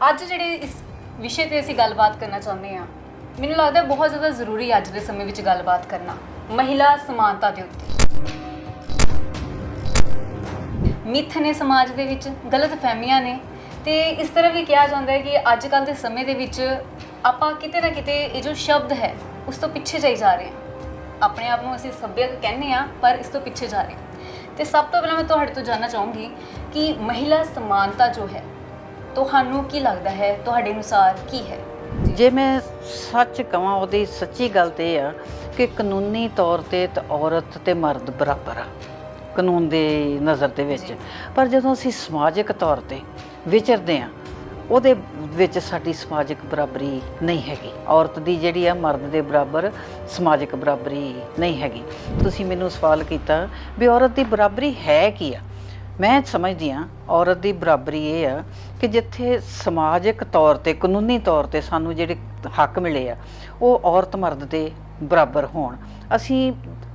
ਅੱਜ ਜਿਹੜੇ ਇਸ ਵਿਸ਼ੇ ਤੇ ਅਸੀਂ ਗੱਲਬਾਤ ਕਰਨਾ ਚਾਹੁੰਦੇ ਹਾਂ, ਮੈਨੂੰ ਲੱਗਦਾ ਬਹੁਤ ਜ਼ਿਆਦਾ ਜ਼ਰੂਰੀ ਅੱਜ ਦੇ ਸਮੇਂ ਵਿੱਚ ਗੱਲਬਾਤ ਕਰਨਾ, ਮਹਿਲਾ ਸਮਾਨਤਾ ਦੇ ਉੱਤੇ। ਮਿੱਥ ਨੇ ਸਮਾਜ ਦੇ ਵਿੱਚ ਗਲਤ ਫਹਿਮੀਆਂ ਨੇ ਤੇ ਇਸ ਤਰ੍ਹਾਂ ਵੀ ਕਿਹਾ ਜਾਂਦਾ ਹੈ ਕਿ ਅੱਜ ਕੱਲ ਦੇ ਸਮੇਂ ਦੇ ਵਿੱਚ ਆਪਾਂ ਕਿਤੇ ਨਾ ਕਿਤੇ ਇਹ ਜੋ ਸ਼ਬਦ ਹੈ, ਉਸ ਤੋਂ ਪਿੱਛੇ ਜਾਈ ਜਾ ਰਹੇ ਹਾਂ। ਆਪਣੇ ਆਪ ਨੂੰ ਅਸੀਂ ਸੱਭਿਅਕ ਕਹਿੰਦੇ ਆ ਪਰ ਇਸ ਤੋਂ ਪਿੱਛੇ ਜਾ ਰਹੇ ਹਾਂ। ਤੇ ਸਭ ਤੋਂ ਪਹਿਲਾਂ ਮੈਂ ਤੁਹਾਡੇ ਤੋਂ ਜਾਨਣਾ ਚਾਹੂੰਗੀ ਕਿ ਮਹਿਲਾ ਸਮਾਨਤਾ ਜੋ ਹੈ ਤੁਹਾਨੂੰ ਕੀ ਲੱਗਦਾ ਹੈ? ਤੁਹਾਡੇ ਅਨੁਸਾਰ ਕੀ ਹੈ? ਜੇ। ਮੈਂ ਸੱਚ ਕਹਾਂ ਉਹਦੀ ਸੱਚੀ ਗੱਲ ਤੇ ਇਹ ਆ ਕਿ ਕਾਨੂੰਨੀ ਤੌਰ ਤੇ ਤਾਂ ਔਰਤ ਤੇ ਮਰਦ ਬਰਾਬਰ ਆ ਕਾਨੂੰਨ ਦੇ ਨਜ਼ਰ ਦੇ ਵਿੱਚ। ਪਰ ਜਦੋਂ ਅਸੀਂ ਸਮਾਜਿਕ ਤੌਰ ਤੇ ਵਿਚਰਦੇ ਆ ਉਹਦੇ ਵਿੱਚ ਸਾਡੀ ਸਮਾਜਿਕ ਬਰਾਬਰੀ ਨਹੀਂ ਹੈਗੀ। ਔਰਤ ਦੀ ਜਿਹੜੀ ਆ ਮਰਦ ਦੇ ਬਰਾਬਰ ਸਮਾਜਿਕ ਬਰਾਬਰੀ ਨਹੀਂ ਹੈਗੀ। ਤੁਸੀਂ ਮੈਨੂੰ ਸਵਾਲ ਕੀਤਾ ਵੀ ਔਰਤ ਦੀ ਬਰਾਬਰੀ ਹੈ ਕੀ ਆ? ਮੈਂ ਸਮਝਦੀ ਹਾਂ ਔਰਤ ਦੀ ਬਰਾਬਰੀ ਇਹ ਆ ਕਿ ਜਿੱਥੇ ਸਮਾਜਿਕ ਤੌਰ ਤੇ, ਕਾਨੂੰਨੀ ਤੌਰ ਤੇ ਸਾਨੂੰ ਜਿਹੜੇ ਹੱਕ ਮਿਲੇ ਆ, ਉਹ ਔਰਤ ਮਰਦ ਦੇ ਬਰਾਬਰ ਹੋਣ। ਅਸੀਂ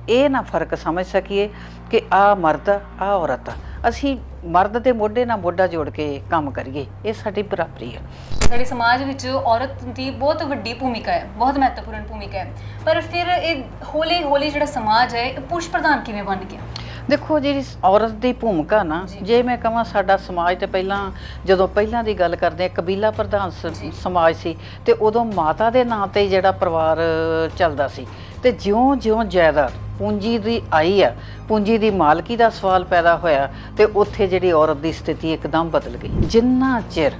ਇਹ ਨਾ ਫ਼ਰਕ ਸਮਝ ਸਕੀਏ ਕਿ ਆ ਮਰਦ ਆ ਆਹ ਔਰਤ, ਅਸੀਂ ਮਰਦ ਦੇ ਮੋਢੇ ਨਾਲ ਮੋਢਾ ਜੋੜ ਕੇ ਕੰਮ ਕਰੀਏ। ਇਹ ਸਾਡੀ ਬਰਾਬਰੀ ਆ। ਸਾਡੇ ਸਮਾਜ ਵਿੱਚ ਔਰਤ ਦੀ ਬਹੁਤ ਵੱਡੀ ਭੂਮਿਕਾ ਹੈ, ਬਹੁਤ ਮਹੱਤਵਪੂਰਨ ਭੂਮਿਕਾ ਹੈ। ਪਰ ਫਿਰ ਇਹ ਹੌਲੀ ਹੌਲੀ ਜਿਹੜਾ ਸਮਾਜ ਹੈ, ਇਹ ਪੁਰਸ਼ ਪ੍ਰਧਾਨ ਕਿਵੇਂ ਬਣ ਗਿਆ? ਦੇਖੋ ਜਿਹੜੀ ਔਰਤ ਦੀ ਭੂਮਿਕਾ ਨਾ ਜੀ। ਮੈਂ ਕਹਾਂ ਸਾਡਾ ਸਮਾਜ ਤੇ ਪਹਿਲਾਂ ਜਦੋਂ ਪਹਿਲਾਂ ਦੀ ਗੱਲ ਕਰਦੇ ਆ ਕਬੀਲਾ ਪ੍ਰਧਾਨ। ਸਮਾਜ ਸੀ ਤੇ ਉਦੋਂ ਮਾਤਾ ਦੇ ਨਾਂ ਤੇ ਜਿਹੜਾ ਪਰਿਵਾਰ ਚੱਲਦਾ ਸੀ ਤੇ ਜਿਉਂ-ਜਿਉਂ ਜਾਇਦਾਦ ਪੂੰਜੀ ਦੀ ਆਈ ਆ ਪੂੰਜੀ ਦੀ ਮਾਲਕੀ ਦਾ ਸਵਾਲ ਪੈਦਾ ਹੋਇਆ ਤੇ ਉੱਥੇ ਜਿਹੜੀ ਔਰਤ ਦੀ ਸਥਿਤੀ ਇੱਕਦਮ ਬਦਲ ਗਈ ਜਿੰਨਾ ਚਿਰ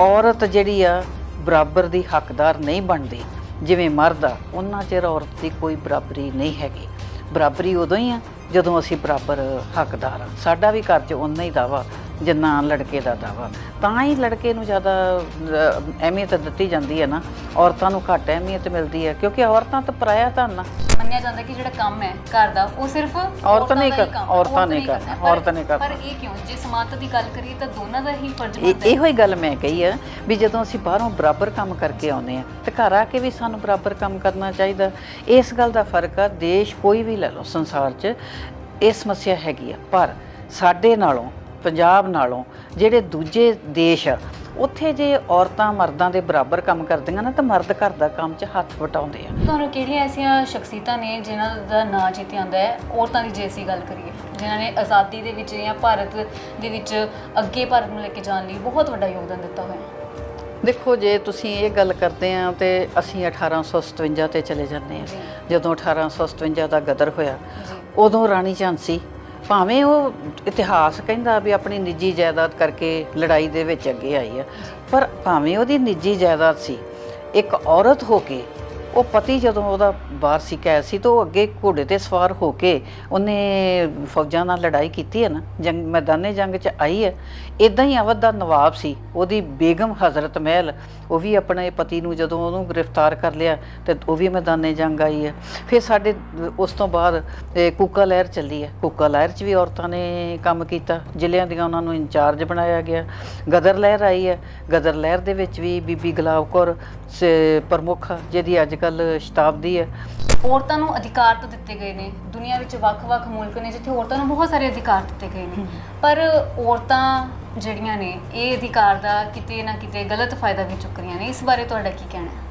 ਔਰਤ ਜਿਹੜੀ ਆ ਬਰਾਬਰ ਦੀ ਹੱਕਦਾਰ ਨਹੀਂ ਬਣਦੀ ਜਿਵੇਂ ਮਰਦ ਆ ਉਹਨਾਂ ਚਿਰ ਔਰਤ ਦੀ ਕੋਈ ਬਰਾਬਰੀ ਨਹੀਂ ਹੈਗੀ ਬਰਾਬਰੀ ਉਦੋਂ ਹੀ ਆ ਜਦੋਂ ਅਸੀਂ ਬਰਾਬਰ ਹੱਕਦਾਰ ਹਾਂ। ਸਾਡਾ ਵੀ ਕਰਜ਼ 'ਚ ਉਨਾ ਹੀ ਦਾਵਾ ਜਿੰਨਾ ਲੜਕੇ ਦਾ ਦਾਵਾ ਤਾਂ ਹੀ ਲੜਕੇ ਨੂੰ ਜ਼ਿਆਦਾ ਅਹ, ਅਹਿਮੀਅਤ ਦਿੱਤੀ ਜਾਂਦੀ ਹੈ ਨਾ। ਔਰਤਾਂ ਨੂੰ ਘੱਟ ਅਹਿਮੀਅਤ ਮਿਲਦੀ ਹੈ ਕਿਉਂਕਿ ਔਰਤਾਂ ਤਾਂ ਪਰਾਇਆ ਧਨ ਆ। ਮੰਨਿਆ ਜਾਂਦਾ ਕਿ ਜਿਹੜਾ ਕੰਮ ਹੈ ਘਰ ਦਾ ਉਹ ਸਿਰਫ ਔਰਤਾਂ ਨੇ ਕਰ- ਔਰਤਾਂ ਨੇ। ਪਰ- ਔਰਤਾਂ ਨੇ ਕਰਨਾ। ਪਰ ਇਹ ਕਿਉਂ? ਜੇ ਸਮਾਨਤਾ ਦੀ ਗੱਲ ਕਰੀਏ ਤਾਂ ਦੋਨਾਂ ਦਾ ਹੀ ਫਰਜ਼ ਇਹ ਬਣਦਾ ਹੈ। ਇਹੋ ਹੀ ਗੱਲ ਮੈਂ ਕਹੀ ਆ ਵੀ ਜਦੋਂ ਅਸੀਂ ਬਾਹਰੋਂ ਬਰਾਬਰ ਕੰਮ ਕਰਕੇ ਆਉਂਦੇ ਆ ਤੇ ਘਰ ਆ ਕੇ ਵੀ ਸਾਨੂੰ ਬਰਾਬਰ ਕੰਮ ਕਰਨਾ ਚਾਹੀਦਾ। ਇਸ ਗੱਲ ਦਾ ਫ਼ਰਕ ਆ ਦੇਸ਼ ਕੋਈ ਵੀ ਲੈ ਲਓ ਸੰਸਾਰ 'ਚ ਇਹ ਸਮੱਸਿਆ ਹੈਗੀ ਆ। ਪਰ ਸਾਡੇ ਨਾਲੋਂ ਪੰਜਾਬ ਨਾਲੋਂ ਜਿਹੜੇ ਦੂਜੇ ਦੇਸ਼ ਆ ਉੱਥੇ ਜੇ ਔਰਤਾਂ ਮਰਦਾਂ ਦੇ ਬਰਾਬਰ ਕੰਮ ਕਰਦੀਆਂ ਨਾ ਤਾਂ ਮਰਦ ਘਰ ਦਾ ਕੰਮ 'ਚ ਹੱਥ ਵਟਾਉਂਦੇ ਆ। ਤੁਹਾਨੂੰ ਕਿਹੜੀਆਂ ਐਸੀਆਂ ਸ਼ਖਸੀਅਤਾਂ ਨੇ ਜਿਨ੍ਹਾਂ ਦਾ ਨਾਂ ਜਿੱਤੇ ਆਉਂਦਾ ਹੈ? ਔਰਤਾਂ ਦੀ ਜੇ ਅਸੀਂ ਗੱਲ ਕਰੀਏ ਜਿਨ੍ਹਾਂ ਨੇ ਆਜ਼ਾਦੀ ਦੇ ਵਿੱਚ ਜਾਂ ਭਾਰਤ ਦੇ ਵਿੱਚ ਅੱਗੇ ਭਾਰਤ ਨੂੰ ਲੈ ਕੇ ਜਾਣ ਲਈ ਬਹੁਤ ਵੱਡਾ ਯੋਗਦਾਨ ਦਿੱਤਾ ਹੋਇਆ ਦੇਖੋ ਜੇ ਤੁਸੀਂ ਇਹ ਗੱਲ ਕਰਦੇ ਆ ਤੇ ਅਸੀਂ 1857 ਤੇ ਚਲੇ ਜਾਂਦੇ ਆ। ਜਦੋਂ 1857 ਦਾ ਗਦਰ ਹੋਇਆ ਉਦੋਂ ਰਾਣੀ ਝਾਂਸੀ ਭਾਵੇਂ ਉਹ ਇਤਿਹਾਸ ਕਹਿੰਦਾ ਵੀ ਆਪਣੀ ਨਿੱਜੀ ਜਾਇਦਾਦ ਕਰਕੇ ਲੜਾਈ ਦੇ ਵਿੱਚ ਅੱਗੇ ਆਈ ਆ, ਪਰ ਭਾਵੇਂ ਉਹਦੀ ਨਿੱਜੀ ਜਾਇਦਾਦ ਸੀ, ਇੱਕ ਔਰਤ ਹੋ ਕੇ ਉਹ ਪਤੀ ਜਦੋਂ ਉਹਦਾ ਬਾਹਰ ਸੀ ਕੈਦ ਸੀ ਤਾਂ ਉਹ ਅੱਗੇ ਘੋੜੇ ਤੇ ਸਵਾਰ ਹੋ ਕੇ ਉਹਨੇ ਫੌਜਾਂ ਨਾਲ ਲੜਾਈ ਕੀਤੀ ਹੈ ਨਾ। ਜੰਗ ਮੈਦਾਨੇ ਜੰਗ 'ਚ ਆਈ ਹੈ। ਇਦਾਂ ਹੀ ਅਵਧ ਦਾ ਨਵਾਬ ਸੀ। ਉਹਦੀ ਬੇਗਮ ਹਜ਼ਰਤ ਮਹਿਲ ਉਹ ਵੀ ਆਪਣੇ ਪਤੀ ਨੂੰ ਜਦੋਂ ਉਹਨੂੰ ਗ੍ਰਿਫਤਾਰ ਕਰ ਲਿਆ ਤੇ ਉਹ ਵੀ ਮੈਦਾਨੇ ਜੰਗ ਆਈ ਹੈ। ਫਿਰ ਸਾਡੇ ਉਸ ਤੋਂ ਬਾਅਦ ਕੂਕਾ ਲਹਿਰ ਚੱਲੀ ਹੈ। ਕੂਕਾ ਲਹਿਰ 'ਚ ਵੀ ਔਰਤਾਂ ਨੇ ਕੰਮ ਕੀਤਾ। ਜ਼ਿਲ੍ਹਿਆਂ ਦੀਆਂ ਉਹਨਾਂ ਨੂੰ ਇੰਚਾਰਜ ਬਣਾਇਆ ਗਿਆ। ਗਦਰ ਲਹਿਰ ਆਈ ਹੈ। ਗਦਰ ਲਹਿਰ ਦੇ ਵਿੱਚ ਵੀ ਬੀਬੀ ਗੁਲਾਬ ਕੌਰ ਸ- ਪ੍ਰਮੁੱਖ ਆ, ਜਿਹਦੀ ਅੱਜ ਕੱਲ ਸ਼ਤਾਬਦੀ ਹੈ। ਔਰਤਾਂ ਨੂੰ ਅਧਿਕਾਰ ਤਾਂ ਦਿੱਤੇ ਗਏ ਨੇ। ਦੁਨੀਆ ਵਿੱਚ ਵੱਖ-ਵੱਖ ਮੁਲਕ ਨੇ ਜਿੱਥੇ ਔਰਤਾਂ ਨੂੰ ਬਹੁਤ ਸਾਰੇ ਅਧਿਕਾਰ ਦਿੱਤੇ ਗਏ ਨੇ। ਪਰ ਔਰਤਾਂ ਜਿਹੜੀਆਂ ਨੇ ਇਹ ਅਧਿਕਾਰ ਦਾ ਕਿਤੇ ਨਾ ਕਿਤੇ ਗਲਤ ਫਾਇਦਾ ਵੀ ਚੁੱਕ ਰਹੀਆਂ ਨੇ। ਇਸ ਬਾਰੇ ਤੁਹਾਡਾ ਕੀ ਕਹਿਣਾ ਹੈ?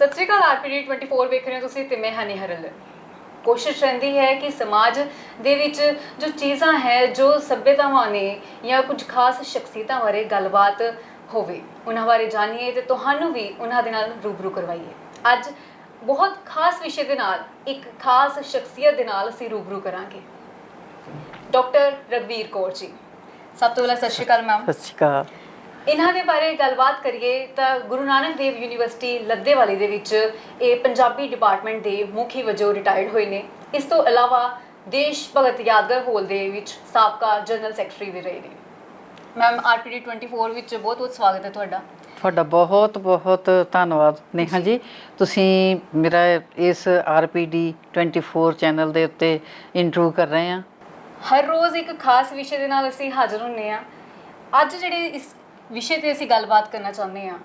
ਸਤਿ ਸ਼੍ਰੀ ਅਕਾਲ ਆਰਪੀਡੀ 24 ਵੇਖ ਰਹੇ ਹੋ ਤੁਸੀਂ ਤੇ ਮੈਂ ਹਨੀ ਹਰਲ ਕੋਸ਼ਿਸ਼ ਰਹਿੰਦੀ ਹੈ ਕਿ ਸਮਾਜ ਦੇ ਵਿੱਚ ਜੋ ਚੀਜ਼ਾਂ ਹੈ, ਜੋ ਸਭਿਅਤਾਵਾਂ ਨੇ ਜਾਂ ਕੁਝ ਖਾਸ ਸ਼ਖਸੀਅਤਾਂ ਬਾਰੇ ਗੱਲਬਾਤ ਹੋਵੇ, ਉਹਨਾਂ ਬਾਰੇ ਜਾਣੀਏ ਤੇ ਤੁਹਾਨੂੰ ਵੀ ਉਹਨਾਂ ਦੇ ਨਾਲ ਰੂਬਰੂ ਕਰਵਾਈਏ। ਅੱਜ ਬਹੁਤ ਖਾਸ ਵਿਸ਼ੇ ਦੇ ਨਾਲ, ਇੱਕ ਖਾਸ ਸ਼ਖਸੀਅਤ ਦੇ ਨਾਲ ਅਸੀਂ ਰੂਬਰੂ ਕਰਾਂਗੇ। ਡਾਕਟਰ ਰਗਵੀਰ ਕੌਰ ਜੀ, ਸਭ ਤੋਂ ਪਹਿਲਾਂ ਸਤਿ ਸ਼੍ਰੀ ਅਕਾਲ, ਮੈਮ। ਸਤਿ ਸ਼੍ਰੀ ਅਕਾਲ। ਇਹਨਾਂ ਦੇ ਬਾਰੇ ਗੱਲਬਾਤ ਕਰੀਏ ਤਾਂ ਗੁਰੂ ਨਾਨਕ ਦੇਵ ਯੂਨੀਵਰਸਿਟੀ ਲੱਦੇਵਾਲੀ ਦੇ ਵਿੱਚ ਇਹ ਪੰਜਾਬੀ ਡਿਪਾਰਟਮੈਂਟ ਦੇ ਮੁਖੀ ਵਜੋਂ ਰਿਟਾਇਰਡ ਹੋਏ ਨੇ। ਇਸ ਤੋਂ ਇਲਾਵਾ ਦੇਸ਼ ਭਗਤ ਯਾਦਗਾਰ ਹਾਲ ਦੇ ਵਿੱਚ ਸਾਬਕਾ ਜਨਰਲ ਸੈਕਟਰੀ ਵੀ ਰਹੇ ਨੇ। ਮੈਮ ਆਰਪੀਡੀ 24 ਵਿੱਚ ਬਹੁਤ ਬਹੁਤ ਸਵਾਗਤ ਹੈ ਤੁਹਾਡਾ। ਤੁਹਾਡਾ ਬਹੁਤ ਬਹੁਤ ਧੰਨਵਾਦ ਨੇਹਾ ਜੀ। ਤੁਸੀਂ ਮੇਰਾ ਇਸ ਆਰਪੀਡੀ 24 ਚੈਨਲ ਦੇ ਉੱਤੇ ਇੰਟਰਵਿਊ ਕਰ ਰਹੇ ਆ। ਹਰ ਰੋਜ਼ ਇੱਕ ਖਾਸ ਵਿਸ਼ੇ ਦੇ ਨਾਲ ਅਸੀਂ ਹਾਜ਼ਰ ਹੁੰਨੇ ਆ। ਅੱਜ ਜਿਹੜੇ ਇਸ ਵਿਸ਼ੇ ਤੇ ਅਸੀਂ ਗੱਲਬਾਤ ਕਰਨਾ ਚਾਹੁੰਦੇ ਹਾਂ।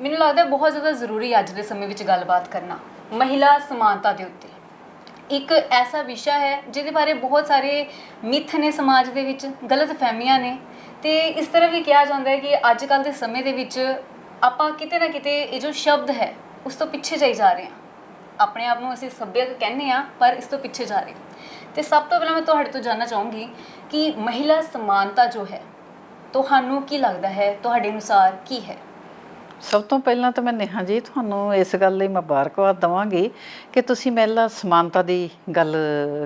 ਮੈਨੂੰ ਲੱਗਦਾ ਹੈ ਬਹੁਤ ਜ਼ਿਆਦਾ ਜ਼ਰੂਰੀ ਅੱਜ ਦੇ ਸਮੇਂ ਵਿੱਚ ਗੱਲਬਾਤ ਕਰਨਾ, ਮਹਿਲਾ ਸਮਾਨਤਾ ਦੇ ਉੱਤੇ। ਇੱਕ ਐਸਾ ਵਿਸ਼ਾ ਹੈ ਜਿਹਦੇ ਬਾਰੇ ਬਹੁਤ ਸਾਰੇ ਮਿੱਥ ਨੇ ਸਮਾਜ ਦੇ ਵਿੱਚ, ਗਲਤ ਫਹਿਮੀਆਂ ਨੇ। ਤੇ ਇਸ ਤਰ੍ਹਾਂ ਵੀ ਕਿਹਾ ਜਾਂਦਾ ਹੈ ਕਿ ਅੱਜ ਕੱਲ ਦੇ ਸਮੇਂ ਦੇ ਵਿੱਚ ਆਪਾਂ ਕਿਤੇ ਨਾ ਕਿਤੇ ਇਹ ਜੋ ਸ਼ਬਦ ਹੈ, ਉਸ ਤੋਂ ਪਿੱਛੇ ਜਾਈ ਜਾ ਰਹੇ ਹਾਂ। ਆਪਣੇ ਆਪ ਨੂੰ ਅਸੀਂ ਸੱਭਿਅਕ ਕਹਿੰਦੇ ਆ ਪਰ ਇਸ ਤੋਂ ਪਿੱਛੇ ਜਾ ਰਹੇ ਹਾਂ। ਤੇ ਸਭ ਤੋਂ ਪਹਿਲਾਂ ਮੈਂ ਤੁਹਾਡੇ ਤੋਂ ਜਾਨਣਾ ਚਾਹੂੰਗੀ ਕਿ ਮਹਿਲਾ ਸਮਾਨਤਾ ਜੋ ਹੈ ਤੁਹਾਨੂੰ ਕੀ ਲੱਗਦਾ ਹੈ? ਤੁਹਾਡੇ ਅਨੁਸਾਰ ਕੀ ਹੈ? ਸਭ ਤੋਂ ਪਹਿਲਾਂ ਤਾਂ ਮੈਂ ਨੇਹਾ ਜੀ, ਤੁਹਾਨੂੰ ਇਸ ਗੱਲ ਲਈ ਮੁਬਾਰਕਬਾਦ ਦਵਾਂਗੀ ਕਿ ਤੁਸੀਂ ਮਹਿਲਾ ਸਮਾਨਤਾ ਦੀ ਗੱਲ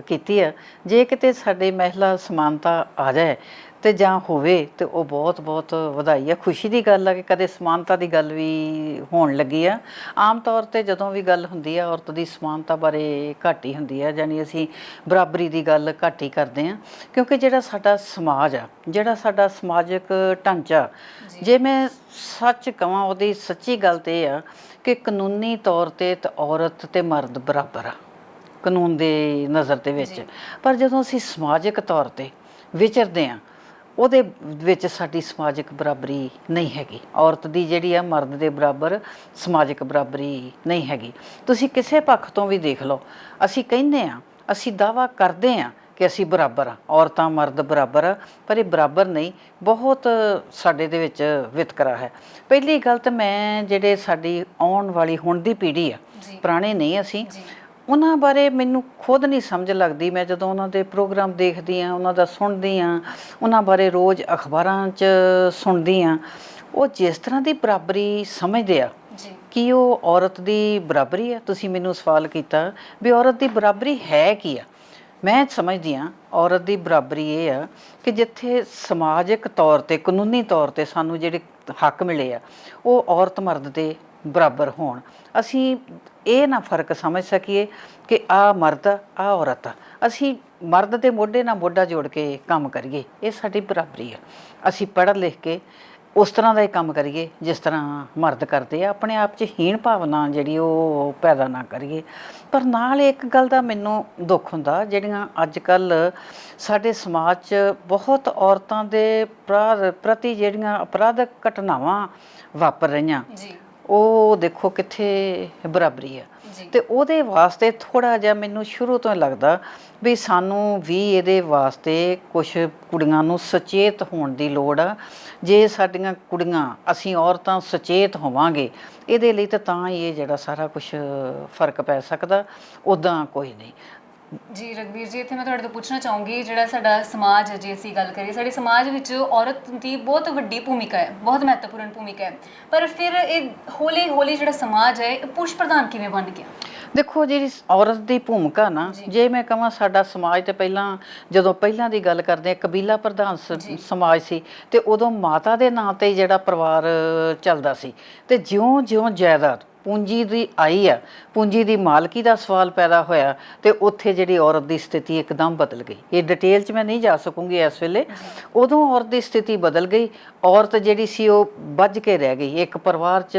ਕੀਤੀ ਆ ਜੇ ਕਿਤੇ ਸਾਡੇ ਮਹਿਲਾ ਸਮਾਨਤਾ ਆ ਜਾਏ ਤੇ ਜਾਂ ਹੋਵੇ ਤੇ ਉਹ ਬਹੁਤ ਬਹੁਤ ਵਧਾਈ ਹੈ ਖੁਸ਼ੀ ਦੀ ਗੱਲ ਹੈ ਕਿ ਕਦੇ ਸਮਾਨਤਾ ਦੀ ਗੱਲ ਵੀ ਹੋਣ ਲੱਗੀ ਆ। ਆਮ ਤੌਰ ਤੇ ਜਦੋਂ ਵੀ ਗੱਲ ਹੁੰਦੀ ਆ ਔਰਤ ਦੀ ਸਮਾਨਤਾ ਬਾਰੇ ਘੱਟ ਹੀ ਹੁੰਦੀ ਆ ਯਾਨੀ ਅਸੀਂ ਬਰਾਬਰੀ ਦੀ ਗੱਲ ਘੱਟ ਹੀ ਕਰਦੇ ਆ। ਕਿਉਂਕਿ ਜਿਹੜਾ ਸਾਡਾ ਸਮਾਜ ਆ ਜਿਹੜਾ ਸਾਡਾ ਸਮਾਜਿਕ ਢਾਂਚਾ ਜੇ। ਮੈਂ ਸੱਚ ਕਹਾਂ ਉਹਦੀ ਸੱਚੀ ਗੱਲ ਤੇ ਇਹ ਆ ਕਿ ਕਾਨੂੰਨੀ ਤੌਰ ਤੇ ਤੇ ਔਰਤ ਤੇ ਮਰਦ ਬਰਾਬਰ ਆ ਕਾਨੂੰਨ ਦੇ ਨਜ਼ਰ ਦੇ ਵਿੱਚ। ਪਰ ਜਦੋਂ ਅਸੀਂ ਸਮਾਜਿਕ ਤੌਰ ਤੇ ਵਿਚਰਦੇ ਆ ਉਹਦੇ ਵਿੱਚ ਸਾਡੀ ਸਮਾਜਿਕ ਬਰਾਬਰੀ ਨਹੀਂ ਹੈਗੀ। ਔਰਤ ਦੀ ਜਿਹੜੀ ਆ ਮਰਦ ਦੇ ਬਰਾਬਰ ਸਮਾਜਿਕ ਬਰਾਬਰੀ ਨਹੀਂ ਹੈਗੀ। ਤੁਸੀਂ ਕਿਸੇ ਪੱਖ ਤੋਂ ਵੀ ਦੇਖ ਲਓ ਅਸੀਂ ਕਹਿੰਦੇ ਆ ਅਸੀਂ ਦਾਵਾ ਕਰਦੇ ਆ ਕਿ ਅਸੀਂ ਬਰਾਬਰ ਆ ਔਰਤਾਂ ਮਰਦ ਬਰਾਬਰ ਆ ਪਰ ਇਹ ਬਰਾਬਰ ਨਹੀਂ ਬਹੁਤ ਸਾਡੇ ਦੇ ਵਿੱਚ ਵਿਤਕਰਾ ਹੈ। ਪਹਿਲੀ ਗੱਲ ਤਾਂ ਮੈਂ ਜਿਹੜੇ ਸਾਡੀ ਆਉਣ ਵਾਲੀ ਹੁਣ ਦੀ ਪੀੜ੍ਹੀ ਆ। ਪੁਰਾਣੇ ਨਹੀਂ ਅਸੀਂ। ਉਹਨਾਂ ਬਾਰੇ ਮੈਨੂੰ ਖੁਦ ਨਹੀਂ ਸਮਝ ਲੱਗਦੀ। ਮੈਂ ਜਦੋਂ ਉਹਨਾਂ ਦੇ ਪ੍ਰੋਗਰਾਮ ਦੇਖਦੀ ਆ ਉਹਨਾਂ ਦਾ ਸੁਣਦੀ ਆ ਉਹਨਾਂ ਬਾਰੇ ਰੋਜ਼ ਅਖਬਾਰਾਂ 'ਚ ਸੁਣਦੀ ਆ ਉਹ ਜਿਸ ਤਰ੍ਹਾਂ ਦੀ ਬਰਾਬਰੀ ਸਮਝਦੇ ਆ ਕੀ ਉਹ ਔਰਤ ਦੀ ਬਰਾਬਰੀ ਆ? ਤੁਸੀਂ ਮੈਨੂੰ ਸਵਾਲ ਕੀਤਾ ਵੀ ਔਰਤ ਦੀ ਬਰਾਬਰੀ ਹੈ ਕੀ ਆ? ਮੈਂ ਸਮਝਦੀ ਆ ਔਰਤ ਦੀ ਬਰਾਬਰੀ ਇਹ ਆ ਕਿ ਜਿੱਥੇ ਸਮਾਜਿਕ ਤੌਰ ਤੇ ਕਾਨੂੰਨੀ ਤੌਰ ਤੇ ਸਾਨੂੰ ਜਿਹੜੇ ਹੱਕ ਮਿਲੇ ਆ ਉਹ ਔਰਤ ਮਰਦ ਦੇ ਬਰਾਬਰ ਹੋਣ। ਅਸੀਂ ਇਹ ਨਾ ਫ਼ਰਕ ਸਮਝ ਸਕੀਏ ਕਿ ਆ ਮਰਦ ਆ ਆਹ ਔਰਤ, ਅਸੀਂ ਮਰਦ ਦੇ ਮੋਢੇ ਨਾਲ ਮੋਢਾ ਜੋੜ ਕੇ ਕੰਮ ਕਰੀਏ, ਇਹ ਸਾਡੀ ਬਰਾਬਰੀ ਆ। ਅਸੀਂ ਪੜ੍ਹ ਲਿਖ ਕੇ ਉਸ ਤਰ੍ਹਾਂ ਦਾ ਹੀ ਕੰਮ ਕਰੀਏ, ਜਿਸ ਤਰ੍ਹਾਂ ਮਰਦ ਕਰਦੇ ਆ, ਆਪਣੇ ਆਪ 'ਚ ਹੀਣ ਭਾਵਨਾ ਜਿਹੜੀ ਉਹ ਪੈਦਾ ਨਾ ਕਰੀਏ। ਪਰ ਨਾਲ ਇੱਕ ਗੱਲ ਦਾ ਮੈਨੂੰ ਦੁੱਖ ਹੁੰਦਾ, ਜਿਹੜੀਆਂ ਅੱਜ ਕੱਲ ਸਾਡੇ ਸਮਾਜ 'ਚ ਬਹੁਤ ਔਰਤਾਂ ਦੇ ਪ੍ਰਤੀ ਜਿਹੜੀਆਂ ਅਪਰਾਧਕ ਘਟਨਾਵਾਂ ਵਾਪਰ ਰਹੀਆਂ ਜੀ। ਉਹ ਦੇਖੋ ਕਿੱਥੇ ਬਰਾਬਰੀ ਆ। ਤੇ ਉਹਦੇ ਵਾਸਤੇ ਥੋੜਾ ਜਿਹਾ ਮੈਨੂੰ ਸ਼ੁਰੂ ਤੋਂ ਲੱਗਦਾ ਵੀ ਸਾਨੂੰ ਵੀ ਇਹਦੇ ਵਾਸਤੇ ਕੁਝ ਕੁੜੀਆਂ ਨੂੰ ਸੁਚੇਤ ਹੋਣ ਦੀ ਲੋੜ ਆ। ਜੇ ਸਾਡੀਆਂ ਕੁੜੀਆਂ ਅਸੀਂ ਔਰਤਾਂ ਸੁਚੇਤ ਹੋਵਾਂਗੇ ਇਹਦੇ ਲਈ ਤਾਂ ਤਾਂ ਹੀ ਇਹ ਜਿਹੜਾ ਸਾਰਾ ਕੁਝ ਫ਼ਰਕ ਪੈ ਸਕਦਾ ਉਦਾਂ ਕੋਈ ਨਹੀਂ। ਜੀ ਰਗਵੀਰ ਜੀ ਇੱਥੇ ਮੈਂ ਤੁਹਾਡੇ ਤੋਂ ਪੁੱਛਣਾ ਚਾਹੂੰਗੀ ਜਿਹੜਾ ਸਾਡਾ ਸਮਾਜ ਹੈ ਜੇ ਅਸੀਂ ਗੱਲ ਕਰੀਏ ਸਾਡੇ ਸਮਾਜ ਵਿੱਚ ਔਰਤ ਦੀ ਬਹੁਤ ਵੱਡੀ ਭੂਮਿਕਾ ਹੈ ਬਹੁਤ ਮਹੱਤਵਪੂਰਨ ਭੂਮਿਕਾ ਹੈ। ਪਰ ਫਿਰ ਇਹ ਹੌਲੀ ਹੌਲੀ ਜਿਹੜਾ ਸਮਾਜ ਹੈ ਇਹ ਪੁਰਸ਼ ਪ੍ਰਧਾਨ ਕਿਵੇਂ ਬਣ ਗਿਆ? ਦੇਖੋ ਜਿਹੜੀ ਔਰਤ ਦੀ ਭੂਮਿਕਾ ਨਾ ਜੇ। ਮੈਂ ਕਹਾਂ ਸਾਡਾ ਸਮਾਜ ਤੇ ਪਹਿਲਾਂ ਜਦੋਂ ਪਹਿਲਾਂ ਦੀ ਗੱਲ ਕਰਦੇ ਆ ਕਬੀਲਾ ਪ੍ਰਧਾਨ ਸਮਾਜ ਸੀ ਤੇ ਉਦੋਂ ਮਾਤਾ ਦੇ ਨਾਂ ਤੇ ਜਿਹੜਾ ਪਰਿਵਾਰ ਚੱਲਦਾ ਸੀ ਤੇ ਜਿਉਂ-ਜਿਉਂ ਜਾਇਦਾਦ ਪੂੰਜੀ ਦੀ ਆਈ ਆ, ਪੂੰਜੀ ਦੀ ਮਾਲਕੀ ਦਾ ਸਵਾਲ ਪੈਦਾ ਹੋਇਆ ਤੇ ਉੱਥੇ ਜਿਹੜੀ ਔਰਤ ਦੀ ਸਥਿਤੀ ਇੱਕਦਮ ਬਦਲ ਗਈ। ਇਹ ਡਿਟੇਲ 'ਚ ਮੈਂ ਨਹੀਂ ਜਾ ਸਕੂੰਗੀ ਇਸ ਵੇਲੇ। ਉਦੋਂ ਔਰਤ ਦੀ ਸਥਿਤੀ ਬਦਲ ਗਈ, ਔਰਤ ਜਿਹੜੀ ਸੀ ਉਹ ਵੱਜ ਕੇ ਰਹਿ ਗਈ, ਇੱਕ ਪਰਿਵਾਰ 'ਚ